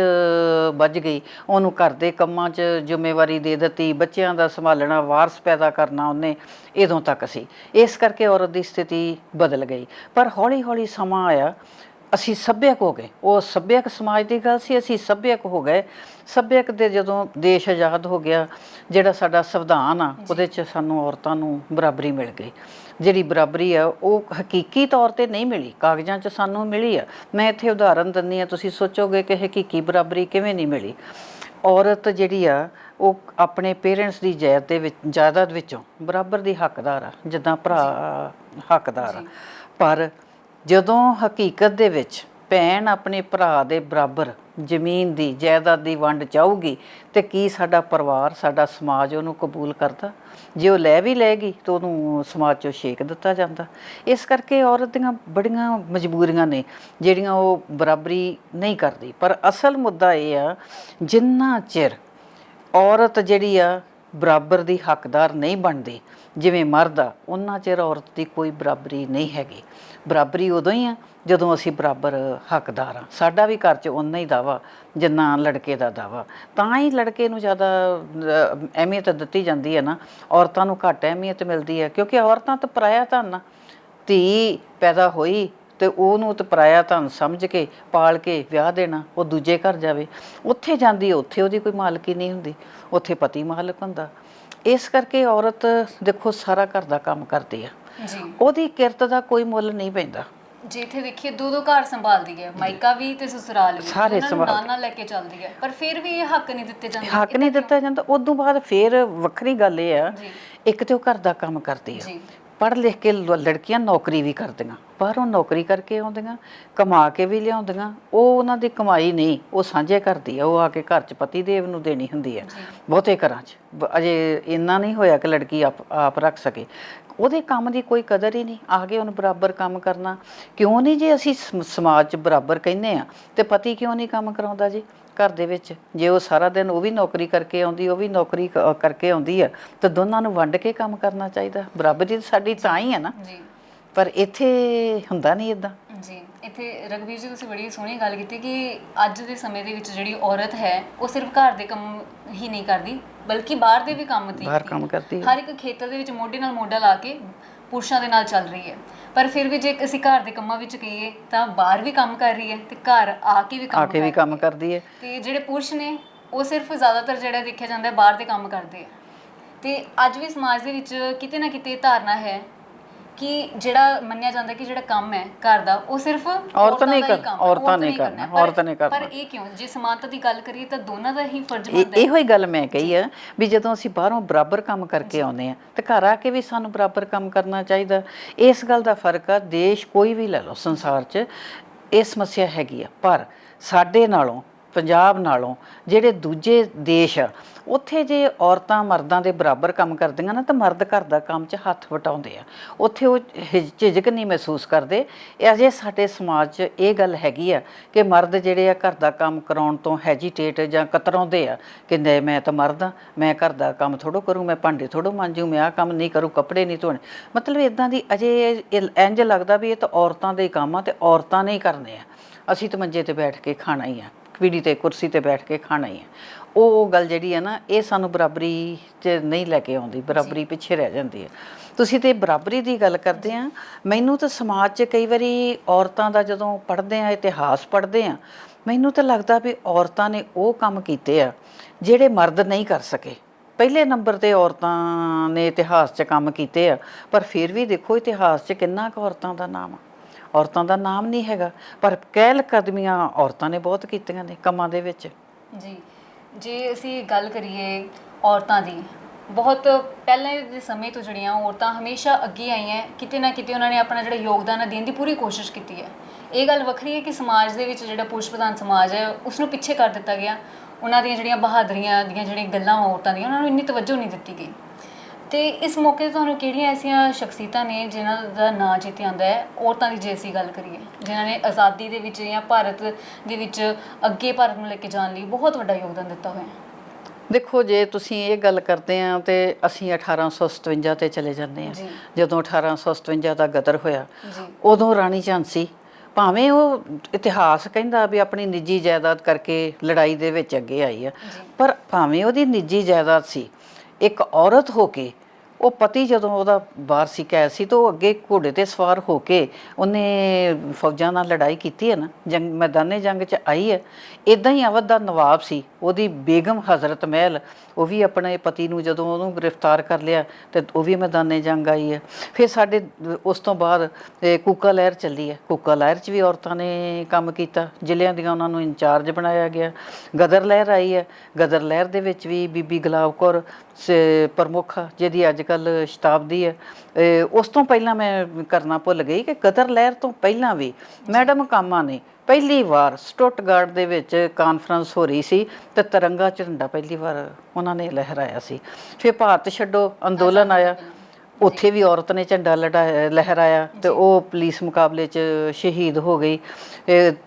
ਵੱਜ ਗਈ, ਉਹਨੂੰ ਘਰ ਦੇ ਕੰਮਾਂ 'ਚ ਜ਼ਿੰਮੇਵਾਰੀ ਦੇ ਦਿੱਤੀ, ਬੱਚਿਆਂ ਦਾ ਸੰਭਾਲਣਾ, ਵਾਰਸ ਪੈਦਾ ਕਰਨਾ ਉਹਨੇ ਇਦੋਂ ਤੱਕ ਸੀ। ਇਸ ਕਰਕੇ ਔਰਤ ਦੀ ਸਥਿਤੀ ਬਦਲ ਗਈ। ਪਰ ਹੌਲੀ-ਹੌਲੀ ਸਮਾਂ ਆਇਆ ਅਸੀਂ ਸੱਭਿਅਕ ਹੋ ਗਏ। ਉਹ ਸੱਭਿਅਕ ਸਮਾਜ ਦੀ ਗੱਲ ਸੀ ਅਸੀਂ ਸੱਭਿਅਕ ਹੋ ਗਏ। ਸੱਭਿਅਕ ਦੇ ਜਦੋਂ ਦੇਸ਼ ਆਜ਼ਾਦ ਹੋ ਗਿਆ ਜਿਹੜਾ ਸਾਡਾ ਸੰਵਿਧਾਨ ਆ ਉਹਦੇ 'ਚ ਸਾਨੂੰ ਔਰਤਾਂ ਨੂੰ ਬਰਾਬਰੀ ਮਿਲ ਗਈ। ਜਿਹੜੀ ਬਰਾਬਰੀ ਆ ਉਹ ਹਕੀਕੀ ਤੌਰ ਤੇ ਨਹੀਂ ਮਿਲੀ। ਕਾਗਜ਼ਾਂ 'ਚ ਸਾਨੂੰ ਮਿਲੀ ਆ। ਮੈਂ ਇੱਥੇ ਉਦਾਹਰਨ ਦਿੰਦੀ ਆ ਤੁਸੀਂ ਸੋਚੋਗੇ ਕਿ ਹਕੀਕੀ ਬਰਾਬਰੀ ਕਿਵੇਂ ਨਹੀਂ ਮਿਲੀ। ਔਰਤ ਜਿਹੜੀ ਆ ਉਹ ਆਪਣੇ ਪੇਰੈਂਟਸ ਦੀ ਜਾਇਦਾਦ ਦੇ ਵਿੱਚ ਜਾਇਦਾਦ ਵਿੱਚੋਂ ਬਰਾਬਰ ਦੀ ਹੱਕਦਾਰ ਆ ਜਿੱਦਾਂ ਭਰਾ ਹੱਕਦਾਰ ਆ। ਪਰ ਜਦੋਂ ਹਕੀਕਤ ਦੇ ਵਿੱਚ ਭੈਣ ਆਪਣੇ ਭਰਾ ਦੇ ਬਰਾਬਰ ਜ਼ਮੀਨ ਦੀ ਜਾਇਦਾਦ ਦੀ ਵੰਡ ਚਾਹੂਗੀ, ਤੇ ਕੀ ਸਾਡਾ ਪਰਿਵਾਰ, ਸਾਡਾ ਸਮਾਜ ਉਹਨੂੰ ਕਬੂਲ ਕਰਦਾ? ਜੇ ਉਹ ਲੈ ਵੀ ਲੈਗੀ ਤਾਂ ਉਹਨੂੰ ਸਮਾਜ ਚੋਂ ਛੇਕ ਦਿੱਤਾ ਜਾਂਦਾ। ਇਸ ਕਰਕੇ ਔਰਤ ਦੀਆਂ ਬੜੀਆਂ ਮਜਬੂਰੀਆਂ ਨੇ, ਜਿਹੜੀਆਂ ਉਹ ਬਰਾਬਰੀ ਨਹੀਂ ਕਰਦੀ। ਪਰ ਅਸਲ ਮੁੱਦਾ ਇਹ ਆ, ਜਿੰਨਾ ਚਿਰ ਔਰਤ ਜਿਹੜੀ ਆ ਬਰਾਬਰ ਦੀ ਹੱਕਦਾਰ ਨਹੀਂ ਬਣਦੀ ਜਿਵੇਂ ਮਰਦ ਆ, ਉਹਨਾਂ ਚਿਰ ਔਰਤ ਦੀ ਕੋਈ ਬਰਾਬਰੀ ਨਹੀਂ ਹੈਗੀ। ਬਰਾਬਰੀ ਉਦੋਂ ਹੀ ਆ ਜਦੋਂ ਅਸੀਂ ਬਰਾਬਰ ਹੱਕਦਾਰ ਆ। ਸਾਡਾ ਵੀ ਘਰ 'ਚ ਉਨਾ ਹੀ ਦਾਵਾ ਜਿੰਨਾ ਲੜਕੇ ਦਾ ਦਾਵਾ ਤਾਂ ਹੀ ਲੜਕੇ ਨੂੰ ਜ਼ਿਆਦਾ ਅਹਿਮੀਅਤ ਦਿੱਤੀ ਜਾਂਦੀ ਹੈ ਨਾ। ਔਰਤਾਂ ਨੂੰ ਘੱਟ ਅਹਿਮੀਅਤ ਮਿਲਦੀ ਹੈ, ਕਿਉਂਕਿ ਔਰਤਾਂ ਤਾਂ ਪਰਾਇਆ ਧਨ ਧੀ ਪੈਦਾ ਹੋਈ ਤੇ ਉਹਨੂੰ ਤੇ ਪਰਾਇਆ ਧਨ ਸਮਝ ਕੇ, ਪਾਲ ਕੇ ਵਿਆਹ ਦੇਣਾ, ਉਹ ਦੂਜੇ ਘਰ ਜਾਵੇ। ਉੱਥੇ ਜਾਂਦੀ ਉੱਥੇ ਉਹਦੀ ਕੋਈ ਮਾਲਕੀ ਨਹੀਂ ਹੁੰਦੀ। ਉੱਥੇ ਪਤੀ ਮਾਲਕ ਹੁੰਦਾ। ਇਸ ਕਰਕੇ ਔਰਤ ਦੇਖੋ ਸਾਰਾ ਘਰ ਦਾ ਕੰਮ ਕਰਦੀ ਆ। ਜੀ। ਉਹਦੀ ਕਿਰਤ ਦਾ ਕੋਈ ਮੁੱਲ ਨਹੀਂ ਪੈਂਦਾ। ਜੇ ਇੱਥੇ ਦੇਖੀਏ ਦੋ ਦੋ ਘਰ ਸੰਭਾਲਦੀ ਹੈ। ਮਾਇਕਾ ਵੀ ਤੇ ਸਸੁਰਾਲ ਵੀ। ਸਾਰੇ ਸੰਭਾਲ- ਨਾਲ ਲੈ ਕੇ ਚੱਲਦੀ ਹੈ। ਪਰ ਫਿਰ ਵੀ ਇਹ ਹੱਕ ਨਹੀਂ ਦਿੱਤੇ ਜਾਂਦੇ। ਹੱਕ ਨਹੀਂ ਦਿੱਤਾ ਜਾਂਦਾ। ਉਦੋਂ ਬਾਅਦ ਫੇਰ ਵੱਖਰੀ ਗੱਲ ਇਹ ਆ। ਇੱਕ ਤੇ ਉਹ ਘਰ ਦਾ ਕੰਮ ਕਰਦੀ ਆ। ਜੀ। ਪੜ੍ਹ ਲਿਖ ਕੇ ਲ- ਲੜਕੀਆਂ ਨੌਕਰੀ ਵੀ ਕਰਦੀਆਂ ਬਾਹਰੋਂ ਨੌਕਰੀ ਕਰਕੇ ਆਉਂਦੀਆਂ ਕਮਾ ਕੇ ਵੀ ਲਿਆਉਂਦੀਆਂ ਉਹ ਉਹਨਾਂ ਦੀ ਕਮਾਈ ਨਹੀਂ ਉਹ ਸਾਂਝੇ ਕਰਦੀ ਆ ਉਹ ਆ ਕੇ ਘਰ 'ਚ ਪਤੀ ਦੇਵ ਨੂੰ ਦੇਣੀ ਹੁੰਦੀ ਆ ਬਹੁਤੇ ਘਰਾਂ 'ਚ ਬ- ਅਜੇ ਇੰਨਾ ਨਹੀਂ ਹੋਇਆ ਕਿ ਲੜਕੀ ਆਪ ਆਪ ਰੱਖ ਸਕੇ। ਉਹਦੇ ਕੰਮ ਦੀ ਕੋਈ ਕਦਰ ਹੀ ਨਹੀਂ ਆ ਕੇ ਉਹਨੂੰ ਬਰਾਬਰ ਕੰਮ ਕਰਨਾ ਕਿਉਂ ਨਹੀਂ ਜੇ ਅਸੀਂ ਸਮ- ਸਮਾਜ 'ਚ ਬਰਾਬਰ ਕਹਿੰਦੇ ਆ ਤੇ ਪਤੀ ਕਿਉਂ ਨਹੀਂ ਕੰਮ ਕਰਾਉਂਦਾ ਜੀ? ਘਰ ਦੇ ਵਿੱਚ ਜੇ ਉਹ ਸਾਰਾ ਦਿਨ ਉਹ ਵੀ ਨੌਕਰੀ ਕਰਕੇ ਆਉਂਦੀ ਉਹ ਵੀ ਨੌਕਰੀ ਕ- ਕਰਕੇ ਆਉਂਦੀ ਆ ਤਾਂ ਦੋਨਾਂ ਨੂੰ ਵੰਡ ਕੇ ਕੰਮ ਕਰਨਾ ਚਾਹੀਦਾ। ਬਰਾਬਰੀ ਤਾਂ ਸਾਡੀ ਤਾਂ ਹੀ ਆ ਨਾ। ਜੀ। ਪਰ ਇੱਥੇ ਹੁੰਦਾ ਨਹੀਂ ਇਦਾਂ ਜੀ ਇੱਥੇ ਰਗਵੀਰ ਜੀ ਤੁਸੀਂ ਬੜੀ ਸੋਹਣੀ ਗੱਲ ਕੀਤੀ ਕਿ ਅੱਜ ਦੇ ਸਮੇਂ ਦੇ ਵਿੱਚ ਜਿਹੜੀ ਔਰਤ ਹੈ ਉਹ ਸਿਰਫ ਘਰ ਦੇ ਕੰਮ ਹੀ ਨਹੀਂ ਕਰਦੀ ਬਲਕਿ ਬਾਹਰ ਦੇ ਵੀ ਕੰਮ ਦੀ ਬਾਹਰ ਕੰਮ ਕਰਦੀ ਹੈ। ਹਰ ਇੱਕ ਖੇਤਰ ਦੇ ਵਿੱਚ ਮੋਢੇ ਨਾਲ ਮੋਢਾ ਲਾ ਕੇ ਪੁਰਸ਼ਾਂ ਦੇ ਨਾਲ ਚੱਲ ਰਹੀ ਹੈ। ਪਰ ਫਿਰ ਵੀ ਜੇ ਅਸੀਂ ਘਰ ਦੇ ਕੰਮਾਂ ਵਿੱਚ ਕਹੀਏ ਤਾਂ ਬਾਹਰ ਵੀ ਕੰਮ ਕਰ ਰਹੀ ਹੈ ਤੇ ਘਰ ਆ ਕੇ ਵੀ ਕੰਮ ਆ ਕੇ ਵੀ ਕੰਮ ਕਰਦੀ ਹੈ। ਤੇ ਜਿਹੜੇ ਪੁਰਸ਼ ਨੇ ਉਹ ਸਿਰਫ ਜ਼ਿਆਦਾਤਰ ਜਿਹੜਾ ਦੇਖਿਆ ਜਾਂਦਾ ਹੈ ਬਾਹਰ ਦੇ ਕੰਮ ਕਰਦੇ ਆ। ਤੇ ਅੱਜ ਵੀ ਸਮਾਜ ਦੇ ਵਿੱਚ ਕਿਤੇ ਨਾ ਕਿਤੇ ਧਾਰਨਾ ਹੈ ਕਿ ਜਿਹੜਾ ਮੰਨਿਆ ਜਾਂਦਾ ਕਿ ਜਿਹੜਾ ਕੰਮ ਹੈ ਘਰ ਦਾ ਉਹ ਸਿਰਫ ਔਰਤਾਂ ਨੇ ਕਰਨਾ, ਔਰਤਾਂ ਨੇ ਕਰਨਾ, ਔਰਤਾਂ ਨੇ ਕਰਨਾ। ਪਰ ਇਹ ਕਿਉਂ? ਜੇ ਸਮਾਨਤਾ ਦੀ ਗੱਲ ਕਰੀਏ ਤਾਂ ਦੋਨਾਂ ਦਾ ਹੀ ਫਰਜ਼ ਬਣਦਾ ਹੈ। ਇਹੋ ਹੀ ਗੱਲ ਮੈਂ ਕਹੀ ਆ ਵੀ ਜਦੋਂ ਅਸੀਂ ਬਾਹਰੋਂ ਬਰਾਬਰ ਕੰਮ ਕਰਕੇ ਆਉਂਦੇ ਆ ਤੇ ਘਰ ਆ ਕੇ ਵੀ ਸਾਨੂੰ ਬਰਾਬਰ ਕੰਮ ਕਰਨਾ ਚਾਹੀਦਾ। ਇਸ ਗੱਲ ਦਾ ਫ਼ਰਕ ਆ ਦੇਸ਼ ਕੋਈ ਵੀ ਲੈ ਲਓ ਸੰਸਾਰ 'ਚ ਇਹ ਸਮੱਸਿਆ ਹੈਗੀ ਆ। ਪਰ ਸਾਡੇ ਨਾਲੋਂ ਪੰਜਾਬ ਨਾਲੋਂ ਜਿਹੜੇ ਦੂਜੇ ਦੇਸ਼ ਆ, ਉੱਥੇ ਜੇ ਔਰਤਾਂ ਮਰਦਾਂ ਦੇ ਬਰਾਬਰ ਕੰਮ ਕਰਦੀਆਂ ਨਾ, ਤਾਂ ਮਰਦ ਘਰ ਦਾ ਕੰਮ 'ਚ ਹੱਥ ਵਟਾਉਂਦੇ ਆ। ਉੱਥੇ ਉਹ ਹਿਜ- ਝਿਜਕ ਨਹੀਂ ਮਹਿਸੂਸ ਕਰਦੇ। ਇਹ ਅਜੇ ਸਾਡੇ ਸਮਾਜ 'ਚ ਇਹ ਗੱਲ ਹੈਗੀ ਆ ਕਿ ਮਰਦ ਜਿਹੜੇ ਆ, ਘਰ ਦਾ ਕੰਮ ਕਰਾਉਣ ਤੋਂ ਹੈਜੀਟੇਟ ਜਾਂ ਕਤਰਾਉਂਦੇ ਆ ਕਿ ਨਹੀਂ, ਮੈਂ ਤਾਂ ਮਰਦ ਆ, ਮੈਂ ਘਰ ਦਾ ਕੰਮ ਥੋੜੋ ਕਰੂੰ, ਮੈਂ ਭਾਂਡੇ ਥੋੜੋ ਮਾਂਜੂ, ਮੈਂ ਆ ਕੰਮ ਨਹੀਂ ਕਰੂੰ, ਕੱਪੜੇ ਨਹੀਂ ਧੋਣੇ। ਮਤਲਬ ਇਦਾਂ ਦੀ ਅਜੇ ਇਹ ਇੰਜ ਲੱਗਦਾ ਵੀ ਇਹ ਤਾਂ ਔਰਤਾਂ ਦੇ ਕੰਮ ਆ ਤੇ ਔਰਤਾਂ ਨੇ ਹੀ ਕਰਨੇ ਆ। ਅਸੀਂ ਤਾਂ ਮੰਜੇ ਤੇ ਬੈਠ ਕੇ ਖਾਣਾ ਹੀ ਆ। ਪੀੜੀ ਤੇ ਕੁਰਸੀ ਤੇ ਬੈਠ ਕੇ ਖਾਣਾ ਹੀ ਆ ਉਹ ਗੱਲ ਜਿਹੜੀ ਹੈ ਨਾ ਇਹ ਸਾਨੂੰ ਬਰਾਬਰੀ 'ਚ ਨਹੀਂ ਲੈ ਕੇ ਆਉਂਦੀ ਬਰਾਬਰੀ ਪਿੱਛੇ ਰਹਿ ਜਾਂਦੀ ਹੈ। ਤੁਸੀਂ ਤੇ ਬਰਾਬਰੀ ਦੀ ਗੱਲ ਕਰਦੇ ਆ ਮੈਨੂੰ ਤਾਂ ਸਮਾਜ 'ਚ ਕਈ ਵਾਰੀ ਔਰਤਾਂ ਦਾ ਜਦੋਂ ਪੜ੍ਹਦੇ ਆ ਇਤਿਹਾਸ ਪੜ੍ਹਦੇ ਆ ਮੈਨੂੰ ਤਾਂ ਲੱਗਦਾ ਵੀ ਔਰਤਾਂ ਨੇ ਉਹ ਕੰਮ ਕੀਤੇ ਆ ਜਿਹੜੇ ਮਰਦ ਨਹੀਂ ਕਰ ਸਕੇ। ਪਹਿਲੇ ਨੰਬਰ ਤੇ ਔਰਤਾਂ ਨੇ ਇਤਿਹਾਸ 'ਚ ਕੰਮ ਕੀਤੇ ਆ ਪਰ ਫਿਰ ਵੀ ਦੇਖੋ ਇਤਿਹਾਸ 'ਚ ਕਿੰਨਾ ਕੁ ਔਰਤਾਂ ਦਾ ਨਾਮ ਆ। ਔਰਤਾਂ ਦਾ ਨਾਮ ਨਹੀਂ ਹੈਗਾ, ਪਰ ਕਹਿਲ ਕਦਮੀਆਂ ਔਰਤਾਂ ਨੇ ਬਹੁਤ ਕੀਤੀਆਂ ਨੇ ਕੰਮਾਂ ਦੇ ਵਿੱਚ। ਜੀ, ਜੇ ਅਸੀਂ ਗੱਲ ਕਰੀਏ ਔਰਤਾਂ ਦੀ, ਬਹੁਤ ਪਹਿਲੇ ਦੇ ਸਮੇਂ ਤੋਂ ਜਿਹੜੀਆਂ ਔਰਤਾਂ ਹਮੇਸ਼ਾ ਅੱਗੇ ਆਈਆਂ, ਕਿਤੇ ਨਾ ਕਿਤੇ ਉਹਨਾਂ ਨੇ ਆਪਣਾ ਜਿਹੜਾ ਯੋਗਦਾਨ ਹੈ ਦੇਣ ਦੀ ਪੂਰੀ ਕੋਸ਼ਿਸ਼ ਕੀਤੀ ਹੈ। ਇਹ ਗੱਲ ਵੱਖਰੀ ਹੈ ਕਿ ਸਮਾਜ ਦੇ ਵਿੱਚ ਜਿਹੜਾ ਪੁਰਸ਼ ਪ੍ਰਧਾਨ ਸਮਾਜ ਹੈ ਉਸ ਨੂੰ ਪਿੱਛੇ ਕਰ ਦਿੱਤਾ ਗਿਆ। ਉਹਨਾਂ ਦੀਆਂ ਜਿਹੜੀਆਂ ਬਹਾਦਰੀਆਂ ਦੀਆਂ ਜਿਹੜੀਆਂ ਗੱਲਾਂ ਵਾ ਔਰਤਾਂ ਦੀਆਂ, ਉਹਨਾਂ ਨੂੰ ਇੰਨੀ ਤਵੱਜੋ ਨਹੀਂ ਦਿੱਤੀ ਗਈ। ਤੇ ਇਸ ਮੌਕੇ ਤੁਹਾਨੂੰ ਕਿਹੜੀਆਂ ਐਸੀਆਂ ਸ਼ਖਸੀਅਤਾਂ ਨੇ ਜਿਨ੍ਹਾਂ ਦਾ ਨਾਂ ਚੇਤੇ ਆਉਂਦਾ ਹੈ? ਔਰਤਾਂ ਦੀ ਜੇ ਅਸੀਂ ਗੱਲ ਕਰੀਏ ਜਿਨ੍ਹਾਂ ਨੇ ਆਜ਼ਾਦੀ ਦੇ ਵਿੱਚ ਜਾਂ ਭਾਰਤ ਦੇ ਵਿੱਚ ਅੱਗੇ ਭਾਰਤ ਨੂੰ ਲੈ ਕੇ ਜਾਣ ਲਈ ਬਹੁਤ ਵੱਡਾ ਯੋਗਦਾਨ ਦਿੱਤਾ ਹੋਇਆ ਹੈ। ਦੇਖੋ ਜੇ ਤੁਸੀਂ ਇਹ ਗੱਲ ਕਰਦੇ ਆ ਤੇ ਅਸੀਂ 1857 ਤੇ ਚਲੇ ਜਾਂਦੇ ਆ। ਜਦੋਂ 1857 ਦਾ ਗਦਰ ਹੋਇਆ ਉਦੋਂ ਰਾਣੀ ਝਾਂਸੀ ਭਾਵੇਂ ਉਹ ਇਤਿਹਾਸ ਕਹਿੰਦਾ ਵੀ ਆਪਣੀ ਨਿੱਜੀ ਜਾਇਦਾਦ ਕਰਕੇ ਲੜਾਈ ਦੇ ਵਿੱਚ ਅੱਗੇ ਆਈ ਆ ਪਰ ਭਾਵੇਂ ਉਹਦੀ ਨਿੱਜੀ ਜਾਇਦਾਦ ਸੀ ਇੱਕ ਔਰਤ ਹੋ ਕੇ, ਉਹ ਪਤੀ ਜਦੋਂ ਉਹਦਾ ਬਾਹਰ ਸੀ, ਕੈਦ ਸੀ, ਤਾਂ ਉਹ ਅੱਗੇ ਘੋੜੇ ਤੇ ਸਵਾਰ ਹੋ ਕੇ ਉਹਨੇ ਫੌਜਾਂ ਨਾਲ ਲੜਾਈ ਕੀਤੀ ਹੈ ਨਾ, ਜੰਗ, ਮੈਦਾਨੇ ਜੰਗ 'ਚ ਆਈ ਹੈ। ਇਦਾਂ ਹੀ ਅਵਧ ਦਾ ਨਵਾਬ ਸੀ, ਉਹਦੀ ਬੇਗਮ ਹਜ਼ਰਤ ਮਹਿਲ, ਉਹ ਵੀ ਆਪਣੇ ਪਤੀ ਨੂੰ ਜਦੋਂ ਉਹਨੂੰ ਗ੍ਰਿਫਤਾਰ ਕਰ ਲਿਆ, ਤੇ ਉਹ ਵੀ ਮੈਦਾਨੇ ਜੰਗ ਆਈ ਹੈ। ਫਿਰ ਸਾਡੇ, ਉਸ ਤੋਂ ਬਾਅਦ ਕੂਕਾ ਲਹਿਰ ਚੱਲੀ ਹੈ। ਕੂਕਾ ਲਹਿਰ 'ਚ ਵੀ ਔਰਤਾਂ ਨੇ ਕੰਮ ਕੀਤਾ, ਜ਼ਿਲ੍ਹਿਆਂ ਦੀਆਂ ਉਹਨਾਂ ਨੂੰ ਇੰਚਾਰਜ ਬਣਾਇਆ ਗਿਆ। ਗਦਰ ਲਹਿਰ ਆਈ ਹੈ। ਗਦਰ ਲਹਿਰ ਦੇ ਵਿੱਚ ਵੀ ਬੀਬੀ ਗੁਲਾਬ ਕੌਰ ਪ੍ਰਮੁੱਖ ਜਿਹਦੀ ਅੱਜ ਕੱਲ ਸ਼ਤਾਬਦੀ ਹੈ ਉਸ ਤੋਂ ਪਹਿਲਾਂ ਮੈਂ ਕਰਨਾ ਭੁੱਲ ਗਈ ਕਿ ਗਦਰ ਲਹਿਰ ਤੋਂ ਪਹਿਲਾਂ ਵੀ ਮੈਡਮ ਕਾਮਾ ਨੇ ਪਹਿਲੀ ਵਾਰ ਸਟੁੱਟਗਾਰਡ ਦੇ ਵਿੱਚ ਕਾਨਫਰੰਸ ਹੋ ਰਹੀ ਸੀ ਤੇ ਤਿਰੰਗਾ ਝੰਡਾ ਪਹਿਲੀ ਵਾਰ ਉਹਨਾਂ ਨੇ ਲਹਿਰਾਇਆ ਸੀ। ਫਿਰ ਭਾਰਤ ਛੱਡੋ, ਅੰਦੋਲਨ ਆਇਆ, ਉੱਥੇ ਵੀ ਔਰਤ ਨੇ ਝੰਡਾ ਲੜਾਇਆ ਲਹਿਰਾਇਆ ਤੇ ਉਹ ਪੁਲਿਸ ਮੁਕਾਬਲੇ 'ਚ ਸ਼ਹੀਦ ਹੋ ਗਈ।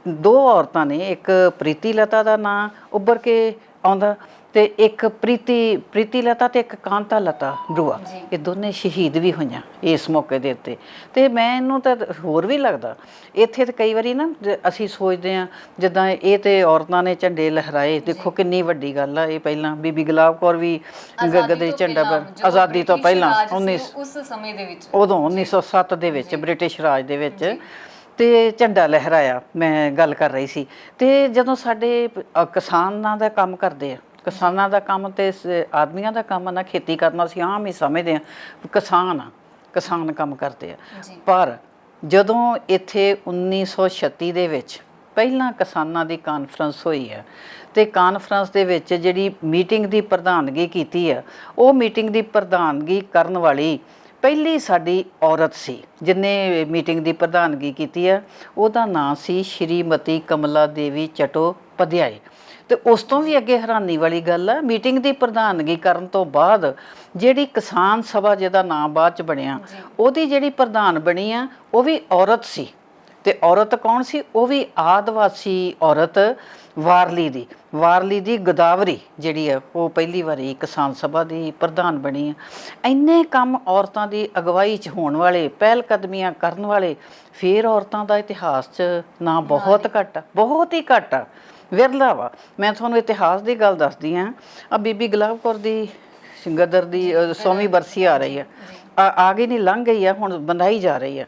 ਦੋ ਔਰਤਾਂ ਨੇ, ਇੱਕ ਪ੍ਰੀਤੀ ਲਤਾ ਦਾ ਨਾਂ ਉੱਭਰ ਕੇ ਆਉਂਦਾ ਤੇ ਇੱਕ ਪ੍ਰੀਤੀ ਪ੍ਰੀਤੀ ਲਤਾ ਤੇ ਇੱਕ ਕਾਂਤਾ ਲਤਾ ਬਰੂਆ। ਇਹ ਦੋਨੇ ਸ਼ਹੀਦ ਵੀ ਹੋਈਆਂ ਇਸ ਮੌਕੇ ਦੇ ਉੱਤੇ। ਤੇ ਮੈਂ ਇਹਨੂੰ ਤਾਂ ਹੋਰ ਵੀ ਲੱਗਦਾ ਇੱਥੇ ਤੇ ਕਈ ਵਾਰੀ ਨਾ ਅਸੀਂ ਸੋਚਦੇ ਆ ਜਿੱਦਾਂ ਇਹ ਤੇ ਔਰਤਾਂ ਨੇ ਝੰਡੇ ਲਹਿਰਾਏ ਦੇਖੋ ਕਿੰਨੀ ਵੱਡੀ ਗੱਲ ਆ ਇਹ ਪਹਿਲਾਂ ਬੀਬੀ ਗੁਲਾਬ ਕੌਰ ਵੀ ਗਗਦੇ ਤੋਂ ਝੰਡਾ ਪਰ ਜਦੋਂ ਆਜ਼ਾਦੀ ਤੋਂ ਪਹਿਲਾਂ ਰਾਜ ਸੀ, 19 ਉਸ ਸਮੇਂ ਦੇ ਵਿੱਚ। ਉਦੋਂ 1907 ਦੇ ਵਿੱਚ ਬ੍ਰਿਟਿਸ਼ ਰਾਜ ਦੇ ਵਿੱਚ ਤੇ ਝੰਡਾ ਲਹਿਰਾਇਆ ਮੈਂ ਗੱਲ ਕਰ ਰਹੀ ਸੀ। ਤੇ ਜਦੋਂ ਸਾਡੇ ਕਿਸਾਨਾਂ ਦਾ ਕੰਮ ਕਰਦੇ ਆ ਕਿਸਾਨਾਂ ਦਾ ਕੰਮ ਤੇ ਸ- ਆਦਮੀਆਂ ਦਾ ਕੰਮ ਆ ਨਾ ਖੇਤੀ ਕਰਨਾ ਅਸੀਂ ਆਮ ਹੀ ਸਮਝਦੇ ਆ ਕਿਸਾਨ ਆ ਕਿਸਾਨ ਕੰਮ ਕਰਦੇ ਆ। ਜੀ। ਪਰ ਜਦੋਂ ਇੱਥੇ 1936 ਦੇ ਵਿੱਚ ਪਹਿਲਾਂ ਕਿਸਾਨਾਂ ਦੀ ਕਾਨਫਰੰਸ ਹੋਈ ਹੈ ਤੇ ਕਾਨਫਰੰਸ ਦੇ ਵਿੱਚ ਜਿਹੜੀ ਮੀਟਿੰਗ ਦੀ ਪ੍ਰਧਾਨਗੀ ਕੀਤੀ ਹੈ ਉਹ ਮੀਟਿੰਗ ਦੀ ਪ੍ਰਧਾਨਗੀ ਕਰਨ ਵਾਲੀ ਪਹਿਲੀ ਸਾਡੀ ਔਰਤ ਸੀ ਜਿਨੇ ਮੀਟਿੰਗ ਦੀ ਪ੍ਰਧਾਨਗੀ ਕੀਤੀ ਹੈ। ਉਹਦਾ ਨਾਂ ਸੀ ਸ਼੍ਰੀਮਤੀ ਕਮਲਾ ਦੇਵੀ ਚਟੋਪਧਿਆਏ ਤੇ ਉਸ ਤੋਂ ਵੀ ਅੱਗੇ ਹੈਰਾਨੀ ਵਾਲੀ ਗੱਲ ਹੈ ਮੀਟਿੰਗ ਦੀ ਪ੍ਰਧਾਨਗੀ ਕਰਨ ਤੋਂ ਬਾਅਦ ਜਿਹੜੀ ਕਿਸਾਨ ਸਭਾ ਜਿਹਦਾ ਨਾਮ ਬਾਅਦ ਚ ਬਣਿਆ ਉਹਦੀ ਜਿਹੜੀ ਪ੍ਰਧਾਨ ਬਣੀ ਆ ਉਹ ਵੀ ਔਰਤ ਸੀ। ਤੇ ਔਰਤ ਕੌਣ ਸੀ? ਉਹ ਵੀ ਆਦਿਵਾਸੀ ਔਰਤ ਵਾਰਲੀ ਦੀ ਵਾਰਲੀ ਦੀ ਗੋਦਾਵਰੀ ਜਿਹੜੀ ਹੈ ਉਹ ਪਹਿਲੀ ਵਾਰੀ ਕਿਸਾਨ ਸਭਾ ਦੀ ਪ੍ਰਧਾਨ ਬਣੀ ਹੈ ਇੰਨੇ ਕੰਮ ਔਰਤਾਂ ਦੀ ਅਗਵਾਈ 'ਚ ਹੋਣ ਵਾਲੇ ਪਹਿਲ ਕਦਮੀਆਂ ਕਰਨ ਵਾਲੇ ਫਿਰ ਔਰਤਾਂ ਦਾ ਇਤਿਹਾਸ 'ਚ ਨਾ ਬਹੁਤ ਘੱਟ ਆ, ਬਹੁਤ ਹੀ ਘੱਟ ਆ। ਵਿਰਲਾ ਵਾ। ਮੈਂ ਤੁਹਾਨੂੰ ਇਤਿਹਾਸ ਦੀ ਗੱਲ ਦੱਸਦੀ ਆ। ਆ ਬੀਬੀ ਗੁਲਾਬ ਕੌਰ ਦੀ ਗਦਰ ਦੀ ਸੌਵੀਂ ਬਰਸੀ ਆ ਰਹੀ ਆ। ਆ ਆ ਗਈ ਨਹੀਂ ਲੰਘ ਗਈ ਆ, ਹੁਣ ਬਣਾਈ ਜਾ ਰਹੀ ਆ।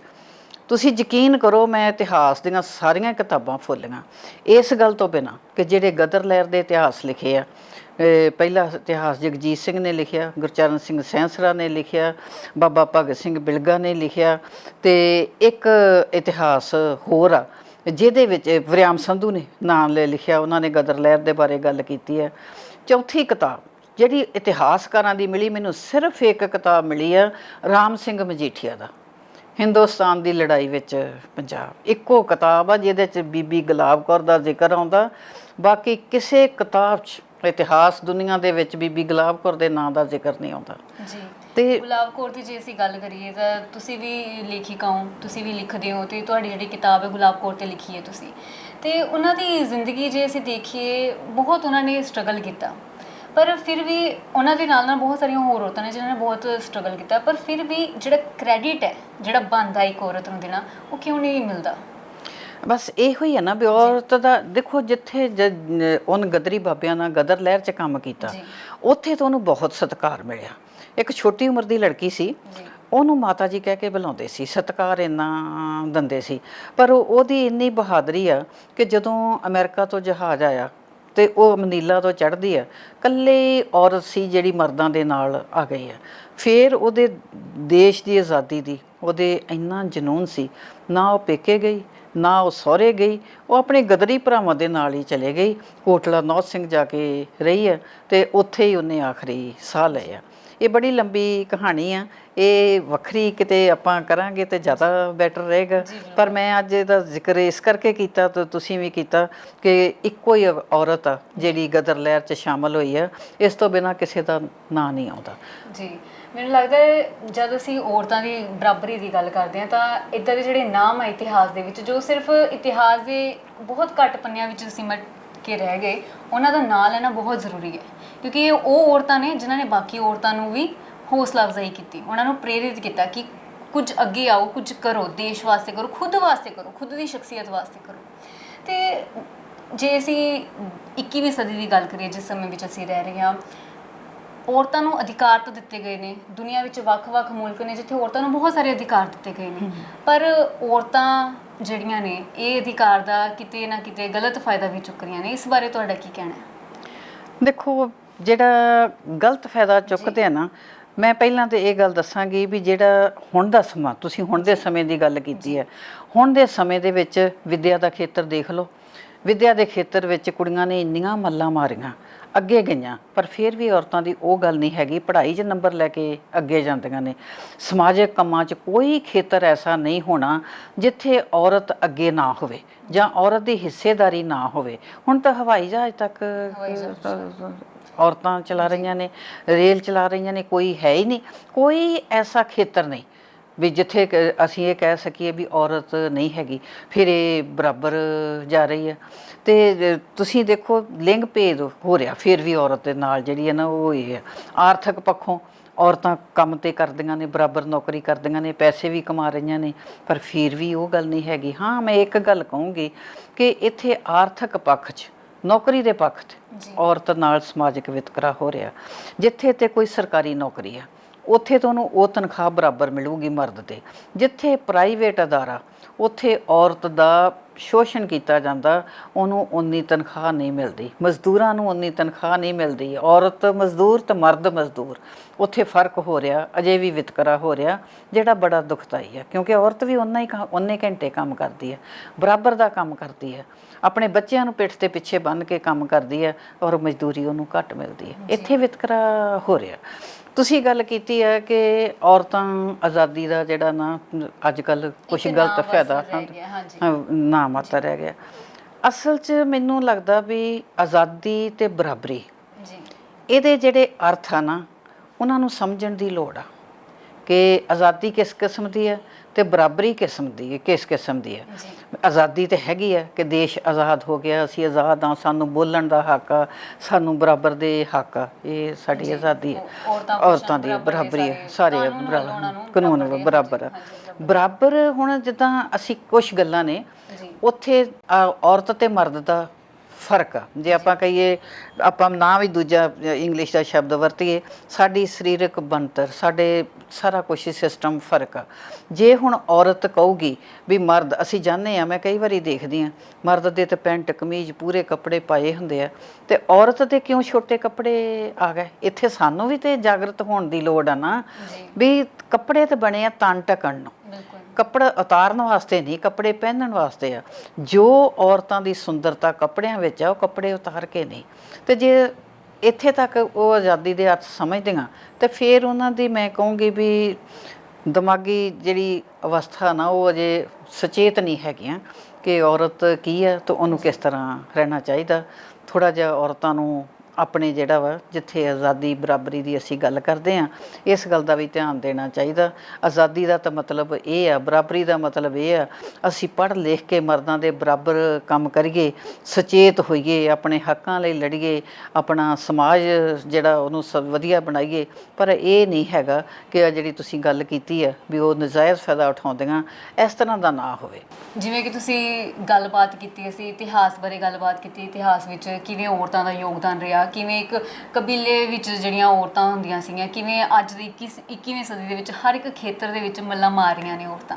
ਤੁਸੀਂ ਯਕੀਨ ਕਰੋ, ਮੈਂ ਇਤਿਹਾਸ ਦੀਆਂ ਸਾਰੀਆਂ ਕਿਤਾਬਾਂ ਫੋਲੀਆਂ। ਇਸ ਗੱਲ ਤੋਂ ਬਿਨਾ ਕਿ ਜਿਹੜੇ ਗਦਰ ਲਹਿਰ ਦੇ ਇਤਿਹਾਸ ਲਿਖੇ ਆ ਪਹਿਲਾ ਇਤਿਹਾਸ ਜਗਜੀਤ ਸਿੰਘ ਨੇ ਲਿਖਿਆ, ਗੁਰਚਰਨ ਸਿੰਘ ਸੈਂਸਰਾ ਨੇ ਲਿਖਿਆ, ਬਾਬਾ ਭਗਤ ਸਿੰਘ ਬਿਲਗਾ ਨੇ ਲਿਖਿਆ ਤੇ ਇੱਕ ਇਤਿਹਾਸ ਹੋਰ ਆ। ਜਿਹਦੇ ਵਿੱਚ ਵਰਿਆਮ ਸੰਧੂ ਨੇ ਨਾਮ ਲੈ ਲਿਖਿਆ, ਉਹਨਾਂ ਨੇ ਗਦਰ ਲਹਿਰ ਦੇ ਬਾਰੇ ਗੱਲ ਕੀਤੀ ਹੈ। ਚੌਥੀ ਕਿਤਾਬ, ਜਿਹੜੀ ਇਤਿਹਾਸਕਾਰਾਂ ਦੀ ਮਿਲੀ, ਮੈਨੂੰ ਸਿਰਫ ਇੱਕ ਕਿਤਾਬ ਮਿਲੀ ਆ ਰਾਮ ਸਿੰਘ ਮਜੀਠੀਆ ਦਾ। ਹਿੰਦੁਸਤਾਨ ਦੀ ਲੜਾਈ ਵਿੱਚ ਪੰਜਾਬ। ਇੱਕੋ ਕਿਤਾਬ ਆ, ਜਿਹਦੇ ਚ ਬੀਬੀ ਗੁਲਾਬ ਕੌਰ ਦਾ ਜ਼ਿਕਰ ਆਉਂਦਾ। ਬਾਕੀ ਕਿਸੇ ਕਿਤਾਬ 'ਚ, ਇਤਿਹਾਸ ਦੁਨੀਆ ਦੇ ਵਿੱਚ ਬੀਬੀ ਗੁਲਾਬ ਕੌਰ ਦੇ ਨਾਂ ਦਾ ਜ਼ਿਕਰ ਨਹੀਂ ਆਉਂਦਾ। ਜੀ। ਤੇ ਗੁਲਾਬ ਕੌਰ ਦੀ ਜੇ ਅਸੀਂ ਗੱਲ ਕਰੀਏ ਤਾਂ ਤੁਸੀਂ ਵੀ ਲੇਖਿਕਾ ਹੋ ਤੁਸੀਂ ਵੀ ਲਿਖਦੇ ਹੋ ਤੇ ਤੁਹਾਡੀ ਜਿਹੜੀ ਕਿਤਾਬ ਹੈ ਗੁਲਾਬ ਕੌਰ ਤੇ ਲਿਖੀ ਹੈ ਤੁਸੀਂ। ਤੇ ਉਹਨਾਂ ਦੀ ਜ਼ਿੰਦਗੀ ਜੇ ਅਸੀਂ ਦੇਖੀਏ ਬਹੁਤ ਉਹਨਾਂ ਨੇ ਸਟਰਗਲ ਕੀਤਾ। ਪਰ ਫਿਰ ਵੀ ਉਹਨਾਂ ਦੇ ਨਾਲ ਨਾਲ ਬਹੁਤ ਸਾਰੀਆਂ ਹੋਰ ਔਰਤਾਂ ਨੇ ਜਿਨ੍ਹਾਂ ਨੇ ਬਹੁਤ ਸਟਰਗਲ ਕੀਤਾ। ਪਰ ਫਿਰ ਵੀ ਜਿਹੜਾ ਕ੍ਰੈਡਿਟ ਹੈ ਜਿਹੜਾ ਬਣਦਾ ਇੱਕ ਔਰਤ ਨੂੰ ਦੇਣਾ ਉਹ ਕਿਉਂ ਨਹੀਂ ਮਿਲਦਾ? ਬਸ ਇਹੋ ਹੀ ਹੈ ਨਾ ਵੀ ਔਰਤ ਦਾ ਦੇਖੋ ਜਿੱਥੇ ਉਹਨ ਗਦਰੀ ਬਾਬਿਆਂ ਨਾਲ ਗਦਰ ਲਹਿਰ 'ਚ ਕੰਮ ਕੀਤਾ। ਉੱਥੇ ਤੋਂ ਉਹਨੂੰ ਬਹੁਤ ਸਤਿਕਾਰ ਮਿਲਿਆ। ਇੱਕ ਛੋਟੀ ਉਮਰ ਦੀ ਲੜਕੀ ਸੀ। ਉਹਨੂੰ ਮਾਤਾ ਜੀ ਕਹਿ ਕੇ ਬੁਲਾਉਂਦੇ ਸੀ ਸਤਿਕਾਰ ਇੰਨਾ ਦਿੰਦੇ ਸੀ। ਪਰ ਉਹ- ਉਹਦੀ ਇੰਨੀ ਬਹਾਦਰੀ ਆ ਕਿ ਜਦੋਂ ਅਮਰੀਕਾ ਤੋਂ ਜਹਾਜ਼ ਆਇਆ ਤੇ ਉਹ ਮਨੀਲਾ ਤੋਂ ਚੜ੍ਹਦੀ ਆ ਕੱਲੇ ਔਰਤ ਸੀ ਜਿਹੜੀ ਮਰਦਾਂ ਦੇ ਨਾਲ ਆ ਗਈ ਆ। ਫਿਰ ਉਹਦੇ ਦੇਸ਼ ਦੀ ਆਜ਼ਾਦੀ ਦੀ ਉਹਦੇ ਇੰਨਾ ਜਨੂਨ ਸੀ ਨਾ ਉਹ ਪੇਕੇ ਗਈ ਨਾ ਉਹ ਸਹੁਰੇ ਗਈ ਉਹ ਆਪਣੇ ਗਦਰੀ ਭਰਾਵਾਂ ਦੇ ਨਾਲ ਹੀ ਚਲੇ ਗਈ। ਕੋਟਲਾ ਨੌਤ ਸਿੰਘ ਜਾ ਕੇ ਰਹੀ ਹੈ ਤੇ ਉੱਥੇ ਹੀ ਉਹਨੇ ਆਖਰੀ ਸਾਹ ਲਏ ਆ। ਇਹ ਬੜੀ ਲੰਬੀ ਕਹਾਣੀ ਆ। ਇਹ ਵੱਖਰੀ ਕਿਤੇ ਆਪਾਂ ਕਰਾਂਗੇ ਤੇ ਜ਼ਿਆਦਾ ਬੈਟਰ ਰਹੇਗਾ। ਪਰ ਮੈਂ ਅੱਜ ਇਹਦਾ ਜ਼ਿਕਰ ਇਸ ਕਰਕੇ ਕੀਤਾ ਤੇ ਤੁਸੀਂ ਵੀ ਕੀਤਾ ਕਿ ਇੱਕੋ ਹੀ ਔਰਤ ਆ ਜਿਹੜੀ ਗਦਰ ਲਹਿਰ 'ਚ ਸ਼ਾਮਲ ਹੋਈ ਆ। ਇਸ ਤੋਂ ਬਿਨਾ ਕਿਸੇ ਦਾ ਨਾਂ ਨਹੀਂ ਆਉਂਦਾ। ਜੀ ਮੈਨੂੰ ਲੱਗਦਾ ਹੈ ਜਦ ਅਸੀਂ ਔਰਤਾਂ ਦੀ ਬਰਾਬਰੀ ਦੀ ਗੱਲ ਕਰਦੇ ਹਾਂ ਤਾਂ ਇਦਾਂ ਦੇ ਜਿਹੜੇ ਨਾਮ ਆ ਇਤਿਹਾਸ ਦੇ ਵਿੱਚ ਜੋ ਸਿਰਫ ਇਤਿਹਾਸ ਦੇ ਬਹੁਤ ਘੱਟ ਪੰਨਿਆਂ ਵਿੱਚ ਸਿਮਟ ਕੇ ਰਹਿ ਗਏ ਉਹਨਾਂ ਦਾ ਨਾਂ ਲੈਣਾ ਬਹੁਤ ਜ਼ਰੂਰੀ ਹੈ। ਕਿਉਂਕਿ ਇਹ ਉਹ ਔਰਤਾਂ ਨੇ ਜਿਨ੍ਹਾਂ ਨੇ ਬਾਕੀ ਔਰਤਾਂ ਨੂੰ ਵੀ ਹੌਸਲਾ ਅਫਜ਼ਾਈ ਕੀਤੀ। ਉਹਨਾਂ ਨੂੰ ਪ੍ਰੇਰਿਤ ਕੀਤਾ ਕਿ ਕੁਝ ਅੱਗੇ ਆਓ ਕੁਝ ਕਰੋ ਦੇਸ਼ ਵਾਸਤੇ ਕਰੋ ਖੁਦ ਵਾਸਤੇ ਕਰੋ ਖੁਦ ਦੀ ਸ਼ਖਸੀਅਤ ਵਾਸਤੇ ਕਰੋ। ਤੇ ਜੇ ਅਸੀਂ 21ਵੀਂ ਸਦੀ ਦੀ ਗੱਲ ਕਰੀਏ ਜਿਸ ਸਮੇਂ ਵਿੱਚ ਅਸੀਂ ਰਹਿ ਰਹੇ ਹਾਂ ਔਰਤਾਂ ਨੂੰ ਅਧਿਕਾਰ ਤਾਂ ਦਿੱਤੇ ਗਏ ਨੇ। ਦੁਨੀਆ ਵਿੱਚ ਵੱਖ-ਵੱਖ ਮੁਲਕ ਨੇ ਜਿੱਥੇ ਔਰਤਾਂ ਨੂੰ ਬਹੁਤ ਸਾਰੇ ਅਧਿਕਾਰ ਦਿੱਤੇ ਗਏ ਨੇ। ਪਰ ਔਰਤਾਂ ਜਿਹੜੀਆਂ ਨੇ ਇਹ ਅਧਿਕਾਰ ਦਾ ਕਿਤੇ ਨਾ ਕਿਤੇ ਗਲਤ ਫਾਇਦਾ ਵੀ ਚੁੱਕ ਰਹੀਆਂ ਨੇ। ਇਸ ਬਾਰੇ ਤੁਹਾਡਾ ਕੀ ਕਹਿਣਾ ਹੈ? ਦੇਖੋ ਜਿਹੜਾ ਗਲਤ ਫਾਇਦਾ ਚੁੱਕਦੇ ਆ ਨਾ ਮੈਂ ਪਹਿਲਾਂ ਤੇ ਇਹ ਗੱਲ ਦੱਸਾਂਗੀ ਵੀ ਜਿਹੜਾ ਹੁਣ ਦਾ ਸਮਾਂ ਤੁਸੀਂ ਹੁਣ ਦੇ ਸਮੇਂ ਦੀ ਗੱਲ ਕੀਤੀ ਹੈ। ਹੁਣ ਦੇ ਸਮੇਂ ਦੇ ਵਿੱਚ ਵਿਦਿਆ ਦਾ ਖੇਤਰ ਦੇਖ ਲਓ। ਵਿਦਿਆ ਦੇ ਖੇਤਰ ਵਿੱਚ ਕੁੜੀਆਂ ਨੇ ਇੰਨੀਆਂ ਮੱਲਾਂ ਮਾਰੀਆਂ। ਅੱਗੇ ਗਈਆਂ। ਪਰ ਫਿਰ ਵੀ ਔਰਤਾਂ ਦੀ ਉਹ ਗੱਲ ਨਹੀਂ ਹੈਗੀ। ਪੜ੍ਹਾਈ 'ਚ ਨੰਬਰ ਲੈ ਕੇ ਅੱਗੇ ਜਾਂਦੀਆਂ ਨੇ। ਸਮਾਜਿਕ ਕੰਮਾਂ 'ਚ ਕੋਈ ਖੇਤਰ ਐਸਾ ਨਹੀਂ ਹੋਣਾ ਜਿੱਥੇ ਔਰਤ ਅੱਗੇ ਨਾ ਹੋਵੇ ਜਾਂ ਔਰਤ ਦੀ ਹਿੱਸੇਦਾਰੀ ਨਾ ਹੋਵੇ। ਹੁਣ ਤਾਂ ਹਵਾਈ ਜਹਾਜ਼ ਤੱਕ ਔਰਤਾਂ ਚਲਾ ਰਹੀਆਂ ਨੇ ਰੇਲ ਚਲਾ ਰਹੀਆਂ ਨੇ ਕੋਈ ਹੈ ਹੀ ਨਹੀਂ। ਕੋਈ ਐਸਾ ਖੇਤਰ ਨਹੀਂ। ਵੀ ਜਿੱਥੇ ਅਸੀਂ ਇਹ ਕਹਿ ਸਕੀਏ ਵੀ ਔਰਤ ਨਹੀਂ ਹੈਗੀ ਫਿਰ ਇਹ ਬਰਾਬਰ ਜਾ ਰਹੀ ਹੈ। ਤੇ ਤੁਸੀਂ ਦੇਖੋ ਲਿੰਗ ਭੇਦ ਹੋ ਰਿਹਾ ਫਿਰ ਵੀ ਔਰਤ ਦੇ ਨਾਲ ਜਿਹੜੀ ਹੈ ਨਾ ਉਹ ਇਹ ਹੈ। ਆਰਥਿਕ ਪੱਖੋਂ ਔਰਤਾਂ ਕੰਮ ਤੇ ਕਰਦੀਆਂ ਨੇ ਬਰਾਬਰ ਨੌਕਰੀ ਕਰਦੀਆਂ ਨੇ ਪੈਸੇ ਵੀ ਕਮਾ ਰਹੀਆਂ ਨੇ ਪਰ ਫਿਰ ਵੀ ਉਹ ਗੱਲ ਨਹੀਂ ਹੈਗੀ। ਹਾਂ ਮੈਂ ਇੱਕ ਗੱਲ ਕਹੂੰਗੀ ਕਿ ਇੱਥੇ ਆਰਥਿਕ ਪੱਖ 'ਚ ਨੌਕਰੀ ਦੇ ਪੱਖ 'ਚ ਔਰਤ ਨਾਲ ਸਮਾਜਿਕ ਵਿਤਕਰਾ ਹੋ ਰਿਹਾ। ਜਿੱਥੇ ਤੇ ਕੋਈ ਸਰਕਾਰੀ ਨੌਕਰੀ ਆ ਉੱਥੇ ਤੁਹਾਨੂੰ ਉਹ ਤਨਖਾਹ ਬਰਾਬਰ ਮਿਲੂਗੀ ਮਰਦ ਤੇ। ਜਿੱਥੇ ਪ੍ਰਾਈਵੇਟ ਅਦਾਰਾ ਉੱਥੇ ਔਰਤ ਦਾ ਸ਼ੋਸ਼ਣ ਕੀਤਾ ਜਾਂਦਾ ਉਹਨੂੰ ਉਨੀ ਤਨਖਾਹ ਨਹੀਂ ਮਿਲਦੀ। ਮਜ਼ਦੂਰਾਂ ਨੂੰ ਉਨੀ ਤਨਖਾਹ ਨਹੀਂ ਮਿਲਦੀ। ਔਰਤ ਮਜ਼ਦੂਰ ਤੇ ਮਰਦ ਮਜ਼ਦੂਰ। ਉੱਥੇ ਫ਼ਰਕ ਹੋ ਰਿਹਾ ਅਜੇ ਵੀ ਵਿਤਕਰਾ ਹੋ ਰਿਹਾ ਜਿਹੜਾ ਬੜਾ ਦੁਖਦਾਈ ਹੈ। ਕਿਉਂਕਿ ਔਰਤ ਵੀ ਉਨਾ ਹੀ ਉਨੇ ਘੰਟੇ ਕੰਮ ਕਰਦੀ ਹੈ ਬਰਾਬਰ ਦਾ ਕੰਮ ਕਰਦੀ ਹੈ। ਆਪਣੇ ਬੱਚਿਆਂ ਨੂੰ ਪਿੱਠ ਤੇ ਪਿੱਛੇ ਬੰਨ੍ਹ ਕੇ ਕੰਮ ਕਰਦੀ ਹੈ ਔਰ ਮਜ਼ਦੂਰੀ ਉਹਨੂੰ ਘੱਟ ਮਿਲਦੀ ਹੈ। ਇੱਥੇ ਵਿਤਕਰਾ ਹੋ ਰਿਹਾ। ਤੁਸੀਂ ਗੱਲ ਕੀਤੀ ਹੈ ਕਿ ਔਰਤਾਂ ਆਜ਼ਾਦੀ ਦਾ ਜਿਹੜਾ ਨਾ ਅੱਜ ਕੱਲ ਕੁਝ ਗਲਤ ਫਾਇਦਾ ਨਾ ਮਾਤਾ ਰਹਿ ਗਿਆ। ਅਸਲ 'ਚ ਮੈਨੂੰ ਲੱਗਦਾ ਵੀ ਆਜ਼ਾਦੀ ਤੇ ਬਰਾਬਰੀ ਜੀ। ਇਹਦੇ ਜਿਹੜੇ ਅਰਥ ਆ ਨਾ ਉਹਨਾਂ ਨੂੰ ਸਮਝਣ ਦੀ ਲੋੜ ਆ ਕਿ ਆਜ਼ਾਦੀ ਕਿਸ ਕਿਸਮ ਦੀ ਹੈ ਤੇ ਬਰਾਬਰੀ ਕਿਸਮ ਦੀ ਹੈ ਕਿਸ ਕਿਸਮ ਦੀ ਹੈ? ਆਜ਼ਾਦੀ ਤੇ ਹੈਗੀ ਹੈ ਕਿ ਦੇਸ਼ ਆਜ਼ਾਦ ਹੋ ਗਿਆ ਅਸੀਂ ਆਜ਼ਾਦ ਹਾਂ ਸਾਨੂੰ ਬੋਲਣ ਦਾ ਹੱਕ ਆ ਸਾਨੂੰ ਬਰਾਬਰ ਦੇ ਹੱਕ ਆ ਇਹ ਸਾਡੀ ਆਜ਼ਾਦੀ ਹੈ। ਔਰਤਾਂ ਦੀ ਬਰਾਬਰ ਹੈ ਸਾਰੇ, ਬਰਾਬਰ ਕਾਨੂੰਨ ਬਰਾਬਰ ਆ। ਬਰਾਬਰ। ਹੁਣ ਜਿੱਦਾਂ ਅਸੀਂ ਕੁਝ ਗੱਲਾਂ ਨੇ ਉੱਥੇ ਔਰਤ ਤੇ ਮਰਦ ਦਾ ਫ਼ਰਕ ਆ। ਜੇ ਆਪਾਂ ਕਹੀਏ ਆਪਾਂ ਨਾ ਵੀ ਦੂਜਾ ਇੰਗਲਿਸ਼ ਦਾ ਸ਼ਬਦ ਵਰਤੀਏ ਸਾਡੀ ਸਰੀਰਕ ਬਣਤਰ ਸਾਡੇ ਸਾਰਾ ਕੁਝ ਸਿਸਟਮ ਫ਼ਰਕ ਆ। ਜੇ ਹੁਣ ਔਰਤ ਕਹੂਗੀ ਵੀ ਮਰਦ ਅਸੀਂ ਜਾਣਦੇ ਆ ਮੈਂ ਕਈ ਵਾਰੀ ਦੇਖਦੀ ਆ ਮਰਦ ਦੇ ਤੇ ਪੈਂਟ ਕਮੀਜ਼ ਪੂਰੇ ਕੱਪੜੇ ਪਾਏ ਹੁੰਦੇ ਆ ਤੇ ਔਰਤ ਦੇ ਕਿਉਂ ਛੋਟੇ ਕੱਪੜੇ ਆ ਗਏ? ਇੱਥੇ ਸਾਨੂੰ ਵੀ ਤੇ ਜਾਗਰਤ ਹੋਣ ਦੀ ਲੋੜ ਆ ਨਾ ਵੀ ਕੱਪੜੇ ਤੇ ਬਣੇ ਆ ਤਨ ਢਕਣ ਨੂੰ। ਬਿਲਕੁਲ। ਕੱਪੜਾ ਉਤਾਰਨ ਵਾਸਤੇ ਨਹੀਂ, ਕੱਪੜੇ ਪਹਿਨਣ ਵਾਸਤੇ ਆ। ਜੋ ਔਰਤਾਂ ਦੀ ਸੁੰਦਰਤਾ ਕੱਪੜਿਆਂ ਵਿੱਚ ਆ, ਉਹ ਕੱਪੜੇ ਉਤਾਰ ਕੇ ਨਹੀਂ। ਤੇ ਜੇ ਇੱਥੇ ਤੱਕ ਉਹ ਆਜ਼ਾਦੀ ਦੇ ਅਰਥ ਸਮਝਦੀਆਂ, ਤੇ ਫਿਰ ਉਹਨਾਂ ਦੀ ਮੈਂ ਕਹੂੰਗੀ ਵੀ ਦਿਮਾਗੀ ਜਿਹੜੀ ਅਵਸਥਾ ਨਾ, ਉਹ ਅਜੇ ਸੁਚੇਤ ਨਹੀਂ ਹੈਗੀਆਂ ਕਿ ਔਰਤ ਕੀ ਹੈ ਤੇ ਉਹਨੂੰ ਕਿਸ ਤਰ੍ਹਾਂ ਰਹਿਣਾ ਚਾਹੀਦਾ। ਥੋੜਾ ਜਿਹਾ ਔਰਤਾਂ ਨੂੰ ਆਪਣੇ ਜਿਹੜਾ ਵਾ, ਜਿੱਥੇ ਆਜ਼ਾਦੀ ਬਰਾਬਰੀ ਦੀ ਅਸੀਂ ਗੱਲ ਕਰਦੇ ਆ ਇਸ ਗੱਲ ਦਾ ਵੀ ਧਿਆਨ ਦੇਣਾ ਚਾਹੀਦਾ। ਆਜ਼ਾਦੀ ਦਾ ਤਾਂ ਮਤਲਬ ਇਹ ਆ, ਬਰਾਬਰੀ ਦਾ ਮਤਲਬ ਇਹ ਆ, ਅਸੀਂ ਪੜ੍ਹ ਲਿਖ ਕੇ ਮਰਦਾਂ ਦੇ ਬਰਾਬਰ ਕੰਮ ਕਰੀਏ, ਸੁਚੇਤ ਹੋਈਏ, ਆਪਣੇ ਹੱਕਾਂ ਲਈ ਲੜੀਏ, ਆਪਣਾ ਸਮਾਜ ਜਿਹੜਾ ਉਹਨੂੰ ਸ ਵਧੀਆ ਬਣਾਈਏ। ਪਰ ਇਹ ਨਹੀਂ ਹੈਗਾ ਕਿ ਆ ਜਿਹੜੀ ਤੁਸੀਂ ਗੱਲ ਕੀਤੀ ਆ ਵੀ ਉਹ ਨਜਾਇਜ਼ ਫਾਇਦਾ ਉਠਾਉਂਦੀਆਂ, ਇਸ ਤਰ੍ਹਾਂ ਦਾ ਨਾ ਹੋਵੇ। ਜਿਵੇਂ ਕਿ ਤੁਸੀਂ ਗੱਲਬਾਤ ਕੀਤੀ, ਅਸੀਂ ਇਤਿਹਾਸ ਬਾਰੇ ਗੱਲਬਾਤ ਕੀਤੀ, ਇਤਿਹਾਸ ਵਿੱਚ ਕਿਵੇਂ ਔਰਤਾਂ ਦਾ ਯੋਗਦਾਨ ਰਿਹਾ ਕਿਵੇਂ ਇੱਕ ਕਬੀਲੇ ਵਿੱਚ ਜਿਹੜੀਆਂ ਔਰਤਾਂ ਹੁੰਦੀਆਂ ਸੀਗੀਆਂ, ਕਿਵੇਂ ਅੱਜ ਦੀ 21 21ਵੀਂ ਸਦੀ ਦੇ ਵਿੱਚ ਹਰ ਇੱਕ ਖੇਤਰ ਦੇ ਵਿੱਚ ਮੱਲਾਂ ਮਾਰ ਰਹੀਆਂ ਨੇ ਔਰਤਾਂ।